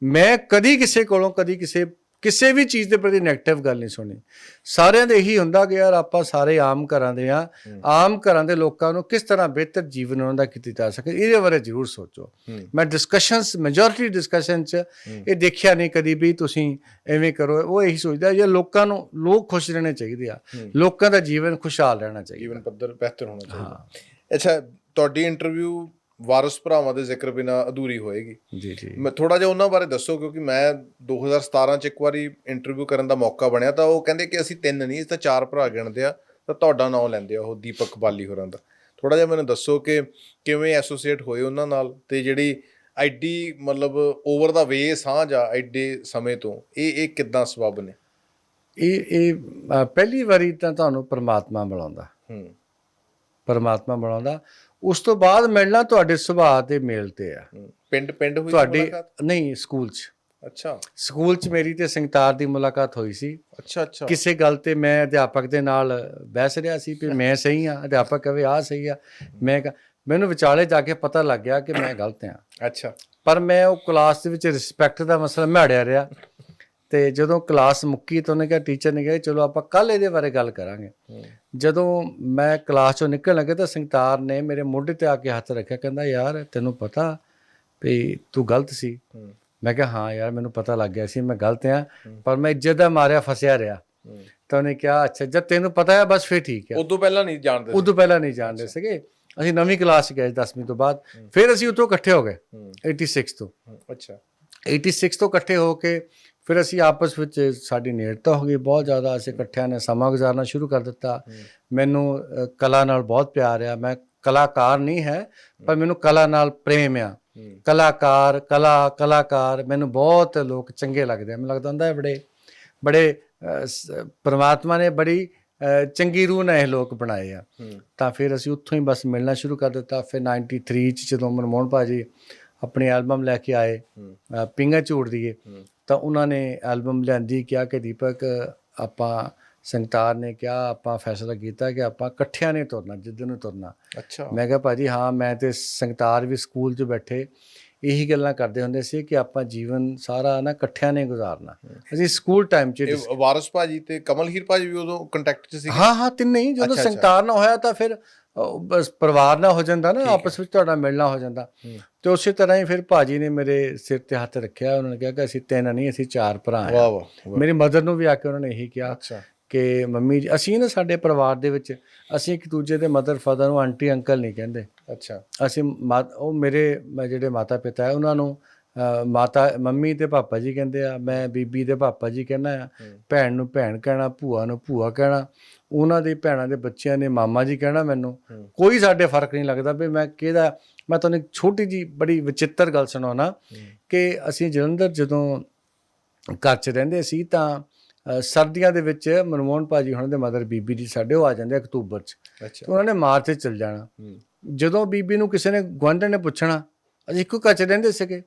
ਮੈਂ ਕਦੀ ਕਿਸੇ ਕੋਲੋਂ ਕਦੀ ਕਿਸੇ ਕਿਸੇ ਵੀ ਚੀਜ਼ ਦੇ ਪ੍ਰਤੀ 네ਗੇਟਿਵ ਗੱਲ ਨਹੀਂ ਸੁਣੀ ਸਾਰਿਆਂ ਦੇ ਇਹੀ ਹੁੰਦਾ ਕਿ ਯਾਰ ਆਪਾਂ ਸਾਰੇ ਆਮ ਘਰਾਂ ਦੇ ਆ ਆਮ ਘਰਾਂ ਦੇ ਲੋਕਾਂ ਨੂੰ ਕਿਸ ਤਰ੍ਹਾਂ ਬਿਹਤਰ ਜੀਵਨ ਉਹਨਾਂ ਦਾ ਕੀਤਾ ਜਾ ਸਕੇ ਇਹਦੇ ਬਾਰੇ ਜ਼ਰੂਰ ਸੋਚੋ। ਮੈਂ ਡਿਸਕਸ਼ਨਸ ਮੈਜੋਰਿਟੀ ਡਿਸਕਸ਼ਨ ਚ ਇਹ ਦੇਖਿਆ ਨਹੀਂ ਕਦੀ ਵੀ ਤੁਸੀਂ ਐਵੇਂ ਕਰੋ ਉਹ ਇਹੀ ਸੋਚਦਾ ਜੇ ਲੋਕਾਂ ਨੂੰ ਲੋਕ ਖੁਸ਼ ਰਹਿਣੇ ਚਾਹੀਦੇ ਆ। ਲੋਕਾਂ ਦਾ ਜੀਵਨ ਖੁਸ਼ਹਾਲ ਰਹਿਣਾ ਚਾਹੀਦਾ। ਜੀਵਨ ਪੱਧਰ ਬਿਹਤਰ ਹੋਣਾ ਚਾਹੀਦਾ। ਅੱਛਾ ਤੁਹਾਡੀ ਇੰਟਰਵਿਊ ਵਾਰਸ ਭਰਾਵਾਂ ਦੇ ਜ਼ਿਕਰ ਬਿਨਾ ਅਧੂਰੀ ਹੋਏਗੀ। ਜੀ ਜੀ। ਮੈਂ ਥੋੜਾ ਜਿਹਾ ਉਹਨਾਂ ਬਾਰੇ ਦੱਸੋ ਕਿਉਂਕਿ ਮੈਂ 2017 ਚ ਇੱਕ ਵਾਰੀ ਇੰਟਰਵਿਊ ਕਰਨ ਦਾ ਮੌਕਾ ਬਣਿਆ ਤਾਂ ਉਹ ਕਹਿੰਦੇ ਕਿ ਅਸੀਂ ਤਿੰਨ ਨਹੀਂ ਅਸੀਂ ਤਾਂ ਚਾਰ ਭਰਾ ਗਿਣਦੇ ਆ ਤਾਂ ਤੁਹਾਡਾ ਨਾਮ ਲੈਂਦੇ ਆ ਉਹ ਦੀਪਕ ਬਾਲੀ ਹੋਰਾਂ ਦਾ। ਥੋੜਾ ਜਿਹਾ ਮੈਨੂੰ ਦੱਸੋ ਕਿ ਕਿਵੇਂ ਐਸੋਸੀਏਟ ਹੋਏ ਉਹਨਾਂ ਨਾਲ ਤੇ ਜਿਹੜੀ ਐਡੀ ਮਤਲਬ ਓਵਰ ਦਾ ਵੇ ਸਾਂਝ ਆ ਐਡੇ ਸਮੇਂ ਤੋਂ ਇਹ ਇਹ ਕਿੱਦਾਂ ਸਬਬ ਨੇ? ਇਹ ਇਹ ਪਹਿਲੀ ਵਾਰੀ ਤਾਂ ਤੁਹਾਨੂੰ ਪ੍ਰਮਾਤਮਾ ਬੁਲਾਉਂਦਾ ਹੂੰ। ਪਰਮਾਤਮਾ ਬਣਾਉਂਦਾ ਉਸ ਤੋਂ ਬਾਅਦ ਮਿਲਣਾ ਤੁਹਾਡੇ ਸੁਭਾਅ ਤੇ ਮੇਲ ਤੇ ਆ। ਪਿੰਡ ਪਿੰਡ ਹੋਈ ਤੁਹਾਡੀ ਮੁਲਾਕਾਤ? ਨਹੀਂ ਸਕੂਲ 'ਚ। ਅੱਛਾ। ਸਕੂਲ 'ਚ ਮੇਰੀ ਤੇ ਸੰਗਤਾਰ ਦੀ ਮੁਲਾਕਾਤ ਹੋਈ ਸੀ। ਅੱਛਾ ਅੱਛਾ। ਕਿਸੇ ਗੱਲ ਤੇ ਮੈਂ ਅਧਿਆਪਕ ਦੇ ਨਾਲ ਬਹਿਸ ਰਿਹਾ ਸੀ ਵੀ ਮੈਂ ਸਹੀ ਆ ਅਧਿਆਪਕ ਕਹੇ ਆ ਸਹੀ ਆ। ਮੈਂ ਕਿਹਾ ਮੈਨੂੰ ਵਿਚਾਲੇ ਜਾ ਕੇ ਪਤਾ ਲੱਗ ਗਿਆ ਕਿ ਮੈਂ ਗਲਤ ਆ। ਅੱਛਾ। ਪਰ ਮੈਂ ਉਹ ਕਲਾਸ ਦੇ ਵਿੱਚ ਰਿਸਪੈਕਟ ਦਾ ਮਸਲਾ ਮੈੜਿਆ ਰਿਹਾ। ਤੇ ਜਦੋਂ ਕਲਾਸ ਮੁੱਕੀ ਤਾਂ ਉਹਨੇ ਕਿਹਾ ਟੀਚਰ ਨੇ ਕਿਹਾ ਚਲੋ ਆਪਾਂ ਕੱਲ ਇਹਦੇ ਬਾਰੇ ਗੱਲ ਕਰਾਂਗੇ। ਜਦੋਂ ਮੈਂ ਕਲਾਸ ਚੋਂ ਨਿਕਲਣ ਲੱਗਾ ਤਾਂ ਸੰਗਤਾਰ ਨੇ ਮੇਰੇ ਮੋਢੇ ਤੇ ਆ ਕੇ ਹੱਥ ਰੱਖਿਆ ਕਹਿੰਦਾ ਯਾਰ ਤੈਨੂੰ ਪਤਾ ਵੀ ਤੂੰ ਗਲਤ ਸੀ। ਮੈਂ ਕਿਹਾ ਹਾਂ ਯਾਰ ਮੈਨੂੰ ਪਤਾ ਲੱਗ ਗਿਆ ਸੀ ਮੈਂ ਗਲਤ ਆ ਪਰ ਮੈਂ ਇੱਜ਼ਤ ਦਾ ਮਾਰਿਆ ਫਸਿਆ ਰਿਹਾ। ਤਾਂ ਉਹਨੇ ਕਿਹਾ ਅੱਛਾ ਜਦ ਤੈਨੂੰ ਪਤਾ ਹੈ ਬਸ ਫਿਰ ਠੀਕ ਹੈ। ਉਦੋਂ ਪਹਿਲਾਂ ਨਹੀਂ ਜਾਣਦੇ ਸੀ। ਉਦੋਂ ਪਹਿਲਾਂ ਨਹੀਂ ਜਾਣਦੇ ਸੀਗੇ। ਅਸੀਂ ਨਵੀਂ ਕਲਾਸ ਗਏ 10ਵੀਂ ਤੋਂ ਬਾਅਦ। ਫਿਰ ਅਸੀਂ ਉੱਥੋਂ ਇਕੱਠੇ ਹੋ ਗਏ ਹੂੰ। 86 ਤੋਂ। ਅੱਛਾ। 86 ਤੋਂ ਇਕੱਠੇ ਹੋ ਕੇ ਫਿਰ ਅਸੀਂ ਆਪਸ ਵਿੱਚ ਸਾਡੀ ਨੇੜਤਾ ਹੋ ਗਈ ਬਹੁਤ ਜ਼ਿਆਦਾ ਅਸੀਂ ਇਕੱਠਿਆਂ ਨੇ ਸਮਾਂ ਗੁਜ਼ਾਰਨਾ ਸ਼ੁਰੂ ਕਰ ਦਿੱਤਾ। ਮੈਨੂੰ ਕਲਾ ਨਾਲ ਬਹੁਤ ਪਿਆਰ ਆ। ਮੈਂ ਕਲਾਕਾਰ ਨਹੀਂ ਹੈ ਪਰ ਮੈਨੂੰ ਕਲਾ ਨਾਲ ਪ੍ਰੇਮ ਆ। ਕਲਾਕਾਰ ਕਲਾ ਕਲਾਕਾਰ ਮੈਨੂੰ ਬਹੁਤ ਲੋਕ ਚੰਗੇ ਲੱਗਦੇ ਆ। ਮੈਨੂੰ ਲੱਗਦਾ ਹੁੰਦਾ ਹੈ ਬੜੇ ਬੜੇ ਪ੍ਰਮਾਤਮਾ ਨੇ ਬੜੀ ਚੰਗੀ ਰੂਹ ਨਾਲ ਇਹ ਲੋਕ ਬਣਾਏ ਆ। ਤਾਂ ਫਿਰ ਅਸੀਂ ਉੱਥੋਂ ਹੀ ਬਸ ਮਿਲਣਾ ਸ਼ੁਰੂ ਕਰ ਦਿੱਤਾ। ਫਿਰ 93 ਚ ਜਦੋਂ ਮਨਮੋਹਨ ਭਾਜੀ ਆਪਣੀ ਐਲਬਮ ਲੈ ਕੇ ਆਏ ਪਿੰਗਾ ਝੂੜ ਦੀਏ। ਤਾਂ ਉਹਨਾਂ ਨੇ ਐਲਬਮ ਲਿਆਂਦੀ ਕਿਹਾ ਕਿ ਦੀਪਕ ਆਪਾਂ ਸੰਗਤਾਰ ਨੇ ਕਿਹਾ ਆਪਾਂ ਫੈਸਲਾ ਕੀਤਾ ਕਿ ਆਪਾਂ ਇਕੱਠਿਆਂ ਨੇ ਤੁਰਨਾ ਜਿੱਦਨ ਨੂੰ ਤੁਰਨਾ। ਅੱਛਾ। ਮੈਂ ਕਿਹਾ ਭਾਜੀ ਹਾਂ ਮੈਂ ਤੇ ਸੰਗਤਾਰ ਵੀ ਸਕੂਲ 'ਚ ਬੈਠੇ ਇਹੀ ਗੱਲਾਂ ਕਰਦੇ ਹੁੰਦੇ ਸੀ ਕਿ ਆਪਾਂ ਜੀਵਨ ਸਾਰਾ ਨਾ ਇਕੱਠਿਆਂ ਨੇ ਗੁਜ਼ਾਰਨਾ। ਅਸੀਂ ਸਕੂਲ ਟਾਈਮ 'ਚ ਵਾਰਸ ਭਾਜੀ ਤੇ ਕਮਲ ਹੀਰ ਭਾਜੀ ਵੀ ਉਦੋਂ ਕੰਟੈਕਟ 'ਚ ਸੀ ਹਾਂ ਹਾਂ ਤਿੰਨੇ ਹੀ। ਜਦੋਂ। ਸੰਗਤਾਰ ਨਾ ਹੋਇਆ ਤਾਂ ਫਿਰ ਬਸ ਪਰਿਵਾਰ ਨਾ ਹੋ ਜਾਂਦਾ ਨਾ ਆਪਸ ਵਿੱਚ ਤੁਹਾਡਾ ਮਿਲਣਾ ਹੋ ਜਾਂਦਾ। ਤੇ ਉਸੇ ਤਰ੍ਹਾਂ ਹੀ ਫਿਰ ਭਾਜੀ ਨੇ ਮੇਰੇ ਸਿਰ ਤੇ ਹੱਥ ਰੱਖਿਆ ਉਹਨਾਂ ਨੇ ਕਿਹਾ ਕਿ ਅਸੀਂ ਤਿੰਨ ਨਹੀਂ ਅਸੀਂ ਚਾਰ ਭਰਾ ਹਾਂ ਵਾਹ ਵਾਹ ਮੇਰੀ ਮਦਰ ਨੂੰ ਵੀ ਆ ਕੇ ਉਹਨਾਂ ਨੇ ਇਹੀ ਕਿਹਾ ਅੱਛਾ। ਕਿ ਮੰਮੀ ਜੀ ਅਸੀਂ ਨਾ ਸਾਡੇ ਪਰਿਵਾਰ ਦੇ ਵਿੱਚ ਅਸੀਂ ਇੱਕ ਦੂਜੇ ਦੇ ਮਦਰ ਫਾਦਰ ਨੂੰ ਆਂਟੀ ਅੰਕਲ ਨਹੀਂ ਕਹਿੰਦੇ। ਅੱਛਾ। ਅਸੀਂ ਉਹ ਮੇਰੇ ਜਿਹੜੇ ਮਾਤਾ ਪਿਤਾ ਹੈ ਉਹਨਾਂ ਨੂੰ ਮਾਤਾ ਮੰਮੀ ਤੇ ਪਾਪਾ ਜੀ ਕਹਿੰਦੇ ਆ ਮੈਂ ਬੀਬੀ ਦੇ ਪਾਪਾ ਜੀ ਕਹਿੰਦਾ ਆ। ਭੈਣ ਨੂੰ ਭੈਣ ਕਹਿਣਾ ਭੂਆ ਨੂੰ ਭੂਆ ਕਹਿਣਾ ਉਹਨਾਂ ਦੇ ਭੈਣਾਂ ਦੇ ਬੱਚਿਆਂ ਨੇ ਮਾਮਾ ਜੀ ਕਹਿਣਾ ਮੈਨੂੰ। ਕੋਈ ਸਾਡੇ ਫ਼ਰਕ ਨਹੀਂ ਲੱਗਦਾ ਵੀ ਮੈਂ ਕਿਹਦਾ ਮੈਂ ਤੁਹਾਨੂੰ ਇੱਕ ਛੋਟੀ ਜੀ ਬੜੀ ਵਿਚਿੱਤਰ ਗੱਲ ਸੁਣਾਉਣਾ ਕਿ ਅਸੀਂ ਜਲੰਧਰ ਜਦੋਂ ਘਰ 'ਚ ਰਹਿੰਦੇ ਸੀ ਤਾਂ ਸਰਦੀਆਂ ਦੇ ਵਿੱਚ ਮਨਮੋਹਨ ਭਾਜੀ ਉਹਨਾਂ ਦੇ ਮਦਰ ਬੀਬੀ ਜੀ ਸਾਡੇ ਉਹ ਆ ਜਾਂਦੇ ਅਕਤੂਬਰ 'ਚ। ਤੇ ਉਹਨਾਂ ਨੇ ਮਾਰਚ 'ਚ ਚਲ ਜਾਣਾ। ਜਦੋਂ ਬੀਬੀ ਨੂੰ ਕਿਸੇ ਨੇ ਗੁਆਂਢਣ ਨੇ ਪੁੱਛਣਾ ਅਸੀਂ ਇੱਕੋ ਘਰ 'ਚ ਰਹਿੰਦੇ ਸੀਗੇ।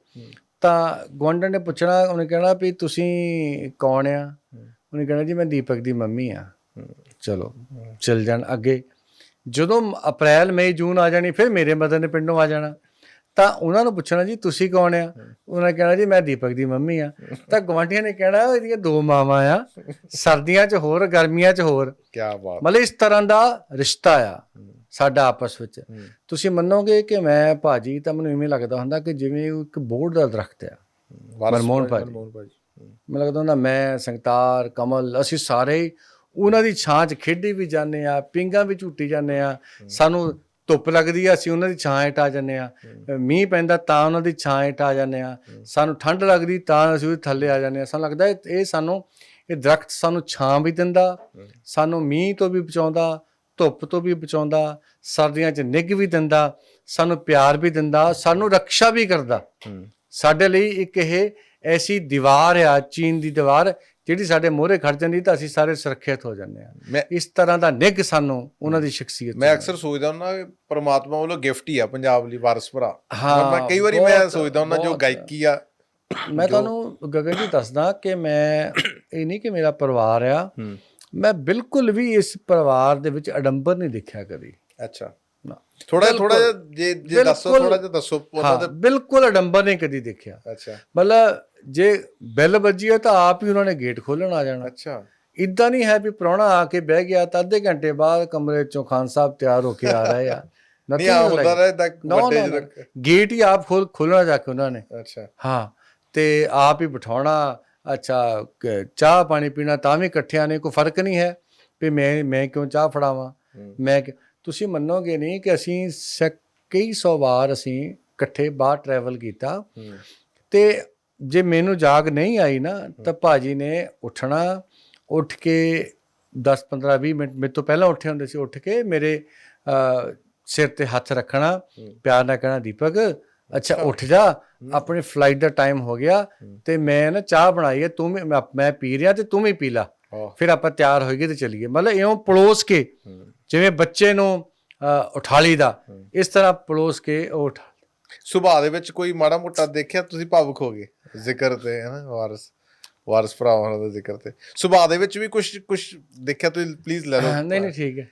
ਤਾਂ ਗੁਆਂਢਣ ਨੇ ਪੁੱਛਣਾ ਉਹਨੇ ਕਹਿਣਾ ਵੀ ਤੁਸੀਂ ਕੌਣ ਆ? ਉਹਨੇ ਕਹਿਣਾ ਜੀ ਮੈਂ ਦੀਪਕ ਦੀ ਮੰਮੀ ਆ। ਚਲੋ ਚਲ ਜਾਣ ਅੱਗੇ। ਜਦੋਂ ਅਪ੍ਰੈਲ ਮਈ ਜੂਨ ਆ ਜਾਣੀ ਫਿਰ ਮੇਰੇ ਮਦਰ ਨੇ ਪਿੰਡੋਂ ਆ ਜਾਣਾ। ਤਾਂ ਉਹਨਾਂ ਨੂੰ ਪੁੱਛਣਾ ਜੀ ਤੁਸੀਂ ਕੌਣ ਆ? ਉਹਨਾਂ ਨੇ ਕਹਿਣਾ ਜੀ ਮੈਂ ਦੀਪਕ ਦੀ ਮੰਮੀ ਆ। ਤਾਂ ਗੁਆਂਢੀਆਂ ਨੇ ਕਹਿਣਾ ਇਹਦੀਆਂ ਦੋ ਮਾਵਾਂ ਆ। ਸਰਦੀਆਂ 'ਚ ਹੋਰ ਗਰਮੀਆਂ 'ਚ ਹੋਰ। ਕੀ ਬਾਤ। ਮਤਲਬ ਇਸ ਤਰ੍ਹਾਂ ਦਾ ਰਿਸ਼ਤਾ ਆ। ਸਾਡਾ ਆਪਸ ਵਿੱਚ। ਤੁਸੀਂ ਮੰਨੋਗੇ ਕਿ ਮੈਂ ਭਾਜੀ ਤਾਂ ਮੈਨੂੰ ਇਵੇਂ ਲੱਗਦਾ ਹੁੰਦਾ ਕਿ ਜਿਵੇਂ ਇੱਕ ਬੋਰਡ ਦਾ ਦਰਖਤ ਆ। ਮਨਮੋਹਨ ਭਾਜੀ। ਮੈਨੂੰ ਲੱਗਦਾ ਹੁੰਦਾ ਮੈਂ ਸੰਗਤਾਰ ਕਮਲ ਅਸੀਂ ਸਾਰੇ ਉਹਨਾਂ ਦੀ ਛਾਂ 'ਚ ਖੇਡੀ ਵੀ ਜਾਂਦੇ ਆ ਪਿੰਗਾਂ ਵੀ ਝੂਟੀ ਜਾਂਦੇ ਆ ਸਾਨੂੰ ਧੁੱਪ ਲੱਗਦੀ ਆ ਅਸੀਂ ਉਹਨਾਂ ਦੀ ਛਾਂ ਹੇਠ ਆ ਜਾਂਦੇ ਆ ਮੀਂਹ ਪੈਂਦਾ ਤਾਂ ਉਹਨਾਂ ਦੀ ਛਾਂ ਹੇਠ ਆ ਜਾਂਦੇ ਆ ਸਾਨੂੰ ਠੰਡ ਲੱਗਦੀ ਤਾਂ ਅਸੀਂ ਉਹਦੇ ਥੱਲੇ ਆ ਜਾਂਦੇ ਆ ਸਾਨੂੰ ਲੱਗਦਾ ਇਹ ਸਾਨੂੰ ਇਹ ਦਰਖਤ ਸਾਨੂੰ ਛਾਂ ਵੀ ਦਿੰਦਾ। ਸਾਨੂੰ ਮੀਂਹ ਤੋਂ ਵੀ ਬਚਾਉਂਦਾ। ਧੁੱਪ ਤੋਂ ਵੀ ਬਚਾਉਂਦਾ ਸਰਦੀਆਂ 'ਚ ਨਿੱਘ ਵੀ ਦਿੰਦਾ ਸਾਨੂੰ ਪਿਆਰ ਵੀ ਦਿੰਦਾ ਸਾਨੂੰ ਰੱਖਿਆ ਵੀ ਕਰਦਾ। ਸਾਡੇ ਲਈ ਇੱਕ ਇਹ ਐਸੀ ਦੀਵਾਰ ਆ ਚੀਨ ਦੀ ਦੀਵਾਰ ਜਿਹੜੀ ਸਾਡੇ ਮੋਹਰੇ ਖੜ ਜਾਂਦੀ ਤਾਂ ਅਸੀਂ ਸਾਰੇ ਸੁਰੱਖਿਅਤ ਹੋ ਜਾਂਦੇ ਆ ਮੈਂ ਇਸ ਤਰ੍ਹਾਂ ਦਾ ਨਿੱਘ ਸਾਨੂੰ ਉਹਨਾਂ ਦੀ ਸ਼ਖਸੀਅਤ ਮੈਂ ਅਕਸਰ ਸੋਚਦਾ ਹੁੰਦਾ ਕਿ ਪ੍ਰਮਾਤਮਾ ਵੱਲੋਂ ਗਿਫਟ ਹੀ ਆ ਪੰਜਾਬ ਲਈ ਵਾਰਸ ਭਰਾ। ਹਾਂ, ਮੈਂ ਕਈ ਵਾਰੀ ਮੈਂ ਸੋਚਦਾ ਹੁੰਦਾ ਜੋ। ਗਾਇਕੀ ਆ ਮੈਂ ਤੁਹਾਨੂੰ ਗਗਨ ਜੀ ਦੱਸਦਾ ਕਿ ਮੈਂ ਇਹ ਨਹੀਂ ਕਿ ਮੇਰਾ ਪਰਿਵਾਰ ਆ। ਹੂੰ। ਮੈਂ ਬਿਲਕੁਲ ਵੀ ਇਸ ਪਰਿਵਾਰ ਦੇ ਵਿੱਚ ਅਡੰਬਰ ਨਹੀਂ ਦੇਖਿਆ ਕਦੀ। ਅੱਛਾ। ਨਾ। ਥੋੜਾ ਥੋੜਾ ਜਿਹਾ ਜੇ ਜੇ ਦੱਸੋ। ਥੋੜਾ ਜਿਹਾ ਦੱਸੋ ਉਹਨਾਂ ਹਾਂ ਦੇ ਬਿਲਕੁਲ ਅਡੰਬਰ ਨਹੀਂ ਕਦੀ ਦੇਖਿਆ। ਅੱਛਾ। ਮਤਲਬ ਜੇ ਬੈਲ ਵੱਜੀ ਹੈ ਤਾਂ ਆਪ ਹੀ ਉਹਨਾਂ ਨੇ ਗੇਟ ਖੋਲਣ ਆ ਜਾਣਾ। ਅੱਛਾ। ਇਦਾਂ ਨਹੀਂ ਹੈ ਵੀ ਪ੍ਰਾਹੁਣਾ ਆ ਕੇ ਬਹਿ ਗਿਆ ਤਾਂ ਅੱਧੇ ਘੰਟੇ ਬਾਅਦ ਕਮਰੇ ਚੋਂ ਖਾਨ ਸਾਹਿਬ ਤਿਆਰ ਹੋ ਕੇ ਆ ਰਹੇ ਆ। ਨਹੀਂ ਆ ਹੁੰਦਾ ਰਹਿੰਦਾ No, ਵੱਡੇ ਗੇਟ ਹੀ ਆਪ ਖੋਲ ਖੋਲਣਾ ਜਾ ਕੇ ਉਹਨਾਂ ਨੇ। ਅੱਛਾ। ਹਾਂ ਤੇ ਆਪ ਹੀ ਬਿਠਾਉਣਾ। ਅੱਛਾ ਚਾਹ ਪਾਣੀ ਪੀਣਾ ਤਾਂ ਵੀ ਇਕੱਠਿਆਂ ਨੇ ਕੋਈ ਫ਼ਰਕ ਨਹੀਂ ਹੈ ਵੀ ਮੈਂ ਮੈਂ ਕਿਉਂ ਚਾਹ ਫੜਾਵਾਂ। ਮੈਂ ਤੁਸੀਂ ਮੰਨੋਗੇ ਨਹੀਂ ਕਿ ਅਸੀਂ ਕਈ ਸੌ ਵਾਰ ਅਸੀਂ ਇਕੱਠੇ ਬਾਹਰ ਟਰੈਵਲ ਕੀਤਾ ਤੇ ਜੇ ਮੈਨੂੰ ਜਾਗ ਨਹੀਂ ਆਈ ਨਾ ਤਾਂ ਭਾਜੀ ਨੇ ਉੱਠਣਾ ਉੱਠ ਕੇ 10 15 20 ਮਿੰਟ ਮੇਰੇ ਤੋਂ ਪਹਿਲਾਂ ਉੱਠੇ ਹੁੰਦੇ ਸੀ ਉੱਠ ਕੇ ਮੇਰੇ ਸਿਰ ਤੇ ਹੱਥ ਰੱਖਣਾ। ਪਿਆਰ ਨਾਲ ਕਹਿਣਾ ਦੀਪਕ ਅੱਛਾ ਉੱਠ ਜਾ। ਆਪਣੀ ਫਲਾਈਟ ਦਾ ਟਾਈਮ ਹੋ ਗਿਆ। ਤੇ ਮੈਂ ਨਾ ਚਾਹ ਬਣਾਈ ਹੈ ਤੂੰ ਮੈਂ ਪੀ ਰਿਹਾ ਤੇ ਤੂੰ ਵੀ ਪੀ ਲਾ। ਫਿਰ ਆਪਾਂ ਤਿਆਰ ਹੋਈਏ ਤੇ ਚੱਲੀਏ। ਮਤਲਬ ਇਉਂ ਪਲੋਸ ਕੇ। ਜਿਵੇਂ ਬੱਚੇ ਨੂੰ ਅ, ਉਠਾ ਲਈਦਾ ਹੂੰ। ਇਸ ਤਰ੍ਹਾਂ ਪਲੋਸ ਕੇ ਉਹ ਉਠਾ। ਸੁਭਾਅ ਦੇ ਵਿੱਚ ਕੋਈ ਮਾੜਾ ਮੋਟਾ ਦੇਖਿਆ ਤੁਸੀਂ ਭਾਵੁਕ ਹੋ ਗਏ। ਜ਼ਿਕਰ ਤੇ ਹੈ ਨਾ ਵਾਰਸ ਵਾਰਸ ਭਰਾਵਾਂ ਦਾ ਜ਼ਿਕਰ ਤੇ। ਸੁਭਾਅ ਦੇ ਵਿੱਚ ਵੀ ਕੁਝ ਕੁਝ ਦੇਖਿਆ ਤੁਸੀਂ? ਪਲੀਜ਼ ਲੈ ਲਓ। ਨਹੀਂ ਨਹੀਂ ਠੀਕ ਹੈ।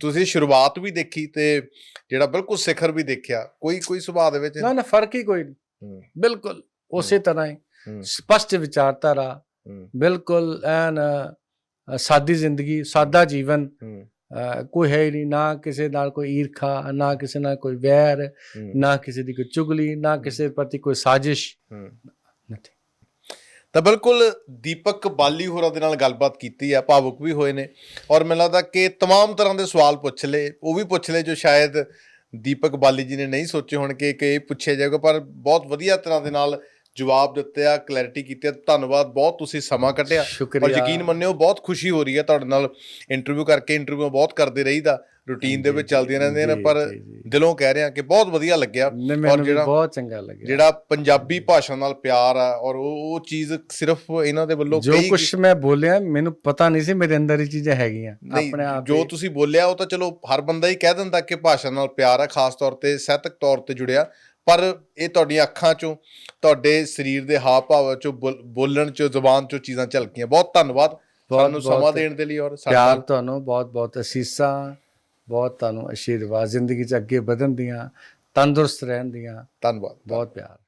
ਤੁਸੀਂ ਸ਼ੁਰੂਆਤ ਵੀ ਦੇਖੀ ਤੇ ਜਿਹੜਾ ਬਿਲਕੁਲ ਸਿਖਰ ਵੀ ਦੇਖਿਆ ਕੋਈ ਕੋਈ ਸੁਭਾਅ ਦੇ ਵਿੱਚ? ਨਾ ਨਾ ਫ਼ਰਕ ਹੀ ਕੋਈ ਨਹੀਂ। ਬਿਲਕੁਲ ਉਸੇ ਤਰ੍ਹਾਂ ਹੀ। ਸਪਸ਼ਟ ਵਿਚਾਰਧਾਰਾ ਬਿਲਕੁਲ ਐਨ ਸਾਦੀ ਜ਼ਿੰਦਗੀ ਸਾਦਾ ਜੀਵਨ ਕੋਈ ਹੈ ਨਹੀਂ ਨਾ ਕਿਸੇ ਨਾਲ ਕੋਈ ਈਰਖਾ ਨਾ ਕਿਸੇ ਨਾਲ ਕੋਈ ਵੈਰ ਨਾ ਕਿਸੇ ਦੀ ਕੋਈ ਚੁਗਲੀ ਨਾ ਕਿਸੇ ਪ੍ਰਤੀ ਕੋਈ ਸਾਜ਼ਿਸ਼। ਤਾਂ ਬਿਲਕੁਲ ਦੀਪਕ ਬਾਲੀ ਹੋਰਾਂ ਦੇ ਨਾਲ ਗੱਲਬਾਤ ਕੀਤੀ ਆ ਭਾਵੁਕ ਵੀ ਹੋਏ ਨੇ ਔਰ ਮੈਨੂੰ ਲੱਗਦਾ ਕਿ तमाम ਤਰ੍ਹਾਂ ਦੇ ਸਵਾਲ ਪੁੱਛ ਲਏ ਉਹ ਵੀ ਪੁੱਛ ਲਏ ਜੋ ਸ਼ਾਇਦ ਦੀਪਕ ਬਾਲੀ ਜੀ ਨੇ ਨਹੀਂ ਸੋਚੇ ਹੋਣ ਕਿ ਕਿ ਇਹ ਪੁੱਛਿਆ ਜਾਏਗਾ ਪਰ ਬਹੁਤ ਵਧੀਆ ਤਰ੍ਹਾਂ ਦੇ ਨਾਲ ਜਵਾਬ ਦਿੱਤੇ ਆ ਕਲੈਰਿਟੀ ਕੀਤੀ ਆ ਧੰਨਵਾਦ ਬਹੁਤ ਤੁਸੀਂ ਸਮਾਂ ਕੱਢਿਆ। ਔਰ ਸ਼ੁਕਰੀਆ। ਯਕੀਨ ਮੰਨਿਓ ਬਹੁਤ ਖੁਸ਼ੀ ਹੋ ਰਹੀ ਹੈ ਤੁਹਾਡੇ ਨਾਲ ਇੰਟਰਵਿਊ ਕਰਕੇ ਇੰਟਰਵਿਊ ਬਹੁਤ ਕਰਦੇ ਰਹੀਦਾ। ਰੂਟੀਨ ਦੇ ਵਿੱਚ ਚੱਲਦੀਆਂ ਰਹਿੰਦੀਆਂ ਨੇ ਜੀ, ਪਰ ਜੀ, ਜੀ। ਦਿਲੋਂ ਕਹਿ ਰਿਹਾ ਕਿ ਬਹੁਤ ਵਧੀਆ ਲੱਗਿਆ। ਨਹੀਂ, ਮੈਨੂੰ ਵੀ ਜਿਹੜਾ- ਬਹੁਤ ਚੰਗਾ ਲੱਗਿਆ। ਜਿਹੜਾ ਪੰਜਾਬੀ ਭਾਸ਼ਾ ਨਾਲ ਪਿਆਰ ਆ ਔਰ ਉਹ ਉਹ ਚੀਜ਼ ਸਿਰਫ ਇਹਨਾਂ ਦੇ ਵੱਲੋਂ ਜੋ ਕੁਝ ਮੈਂ ਬੋਲਿਆ ਮੈਨੂੰ ਪਤਾ ਨਹੀਂ ਸੀ ਮੇਰੇ ਅੰਦਰ ਇਹ ਚੀਜ਼ਾਂ ਹੈਗੀਆਂ ਨਹੀਂ ਆਪਣੇ ਆਪ ਜੋ ਹੀ। ਤੁਸੀਂ ਬੋਲਿਆ ਉਹ ਤਾਂ ਚਲੋ ਹਰ ਬੰਦਾ ਹੀ ਕਹਿ ਦਿੰਦਾ ਕਿ ਭਾਸ਼ਾ ਨਾਲ ਪਿਆਰ ਆ ਖਾਸ ਤੌਰ ਤੇ ਸਾਹਿਤਕ ਤੌਰ ਤੇ ਜੁੜਿਆ। ਪਰ ਇਹ ਤੁਹਾਡੀਆਂ ਅੱਖਾਂ ਚੋਂ ਤੁਹਾਡੇ ਸਰੀਰ ਦੇ ਹਾਵ ਭਾਵਾਂ ਚੋਂ ਬੋਲ- ਬੋਲਣ ਚੋਂ ਜ਼ੁਬਾਨ ਚੋਂ ਚੀਜ਼ਾਂ ਝਲਕੀਆਂ। ਬਹੁਤ ਧੰਨਵਾਦ ਸਾਨੂੰ ਸਮਾਂ ਦੇਣ ਦੇ ਲਈ ਔਰ ਪਿਆਰ ਤੁਹਾਨੂੰ ਬਹੁਤ ਬਹੁਤ ਅਸੀਸਾਂ ਬਹੁਤ ਤੁਹਾਨੂੰ ਆਸ਼ੀਰਵਾਦ ਜ਼ਿੰਦਗੀ 'ਚ ਅੱਗੇ ਵਧਣ ਦੀਆਂ ਤੰਦਰੁਸਤ ਰਹਿਣ ਦੀਆਂ। ਧੰਨਵਾਦ। ਬਹੁਤ ਪਿਆਰ।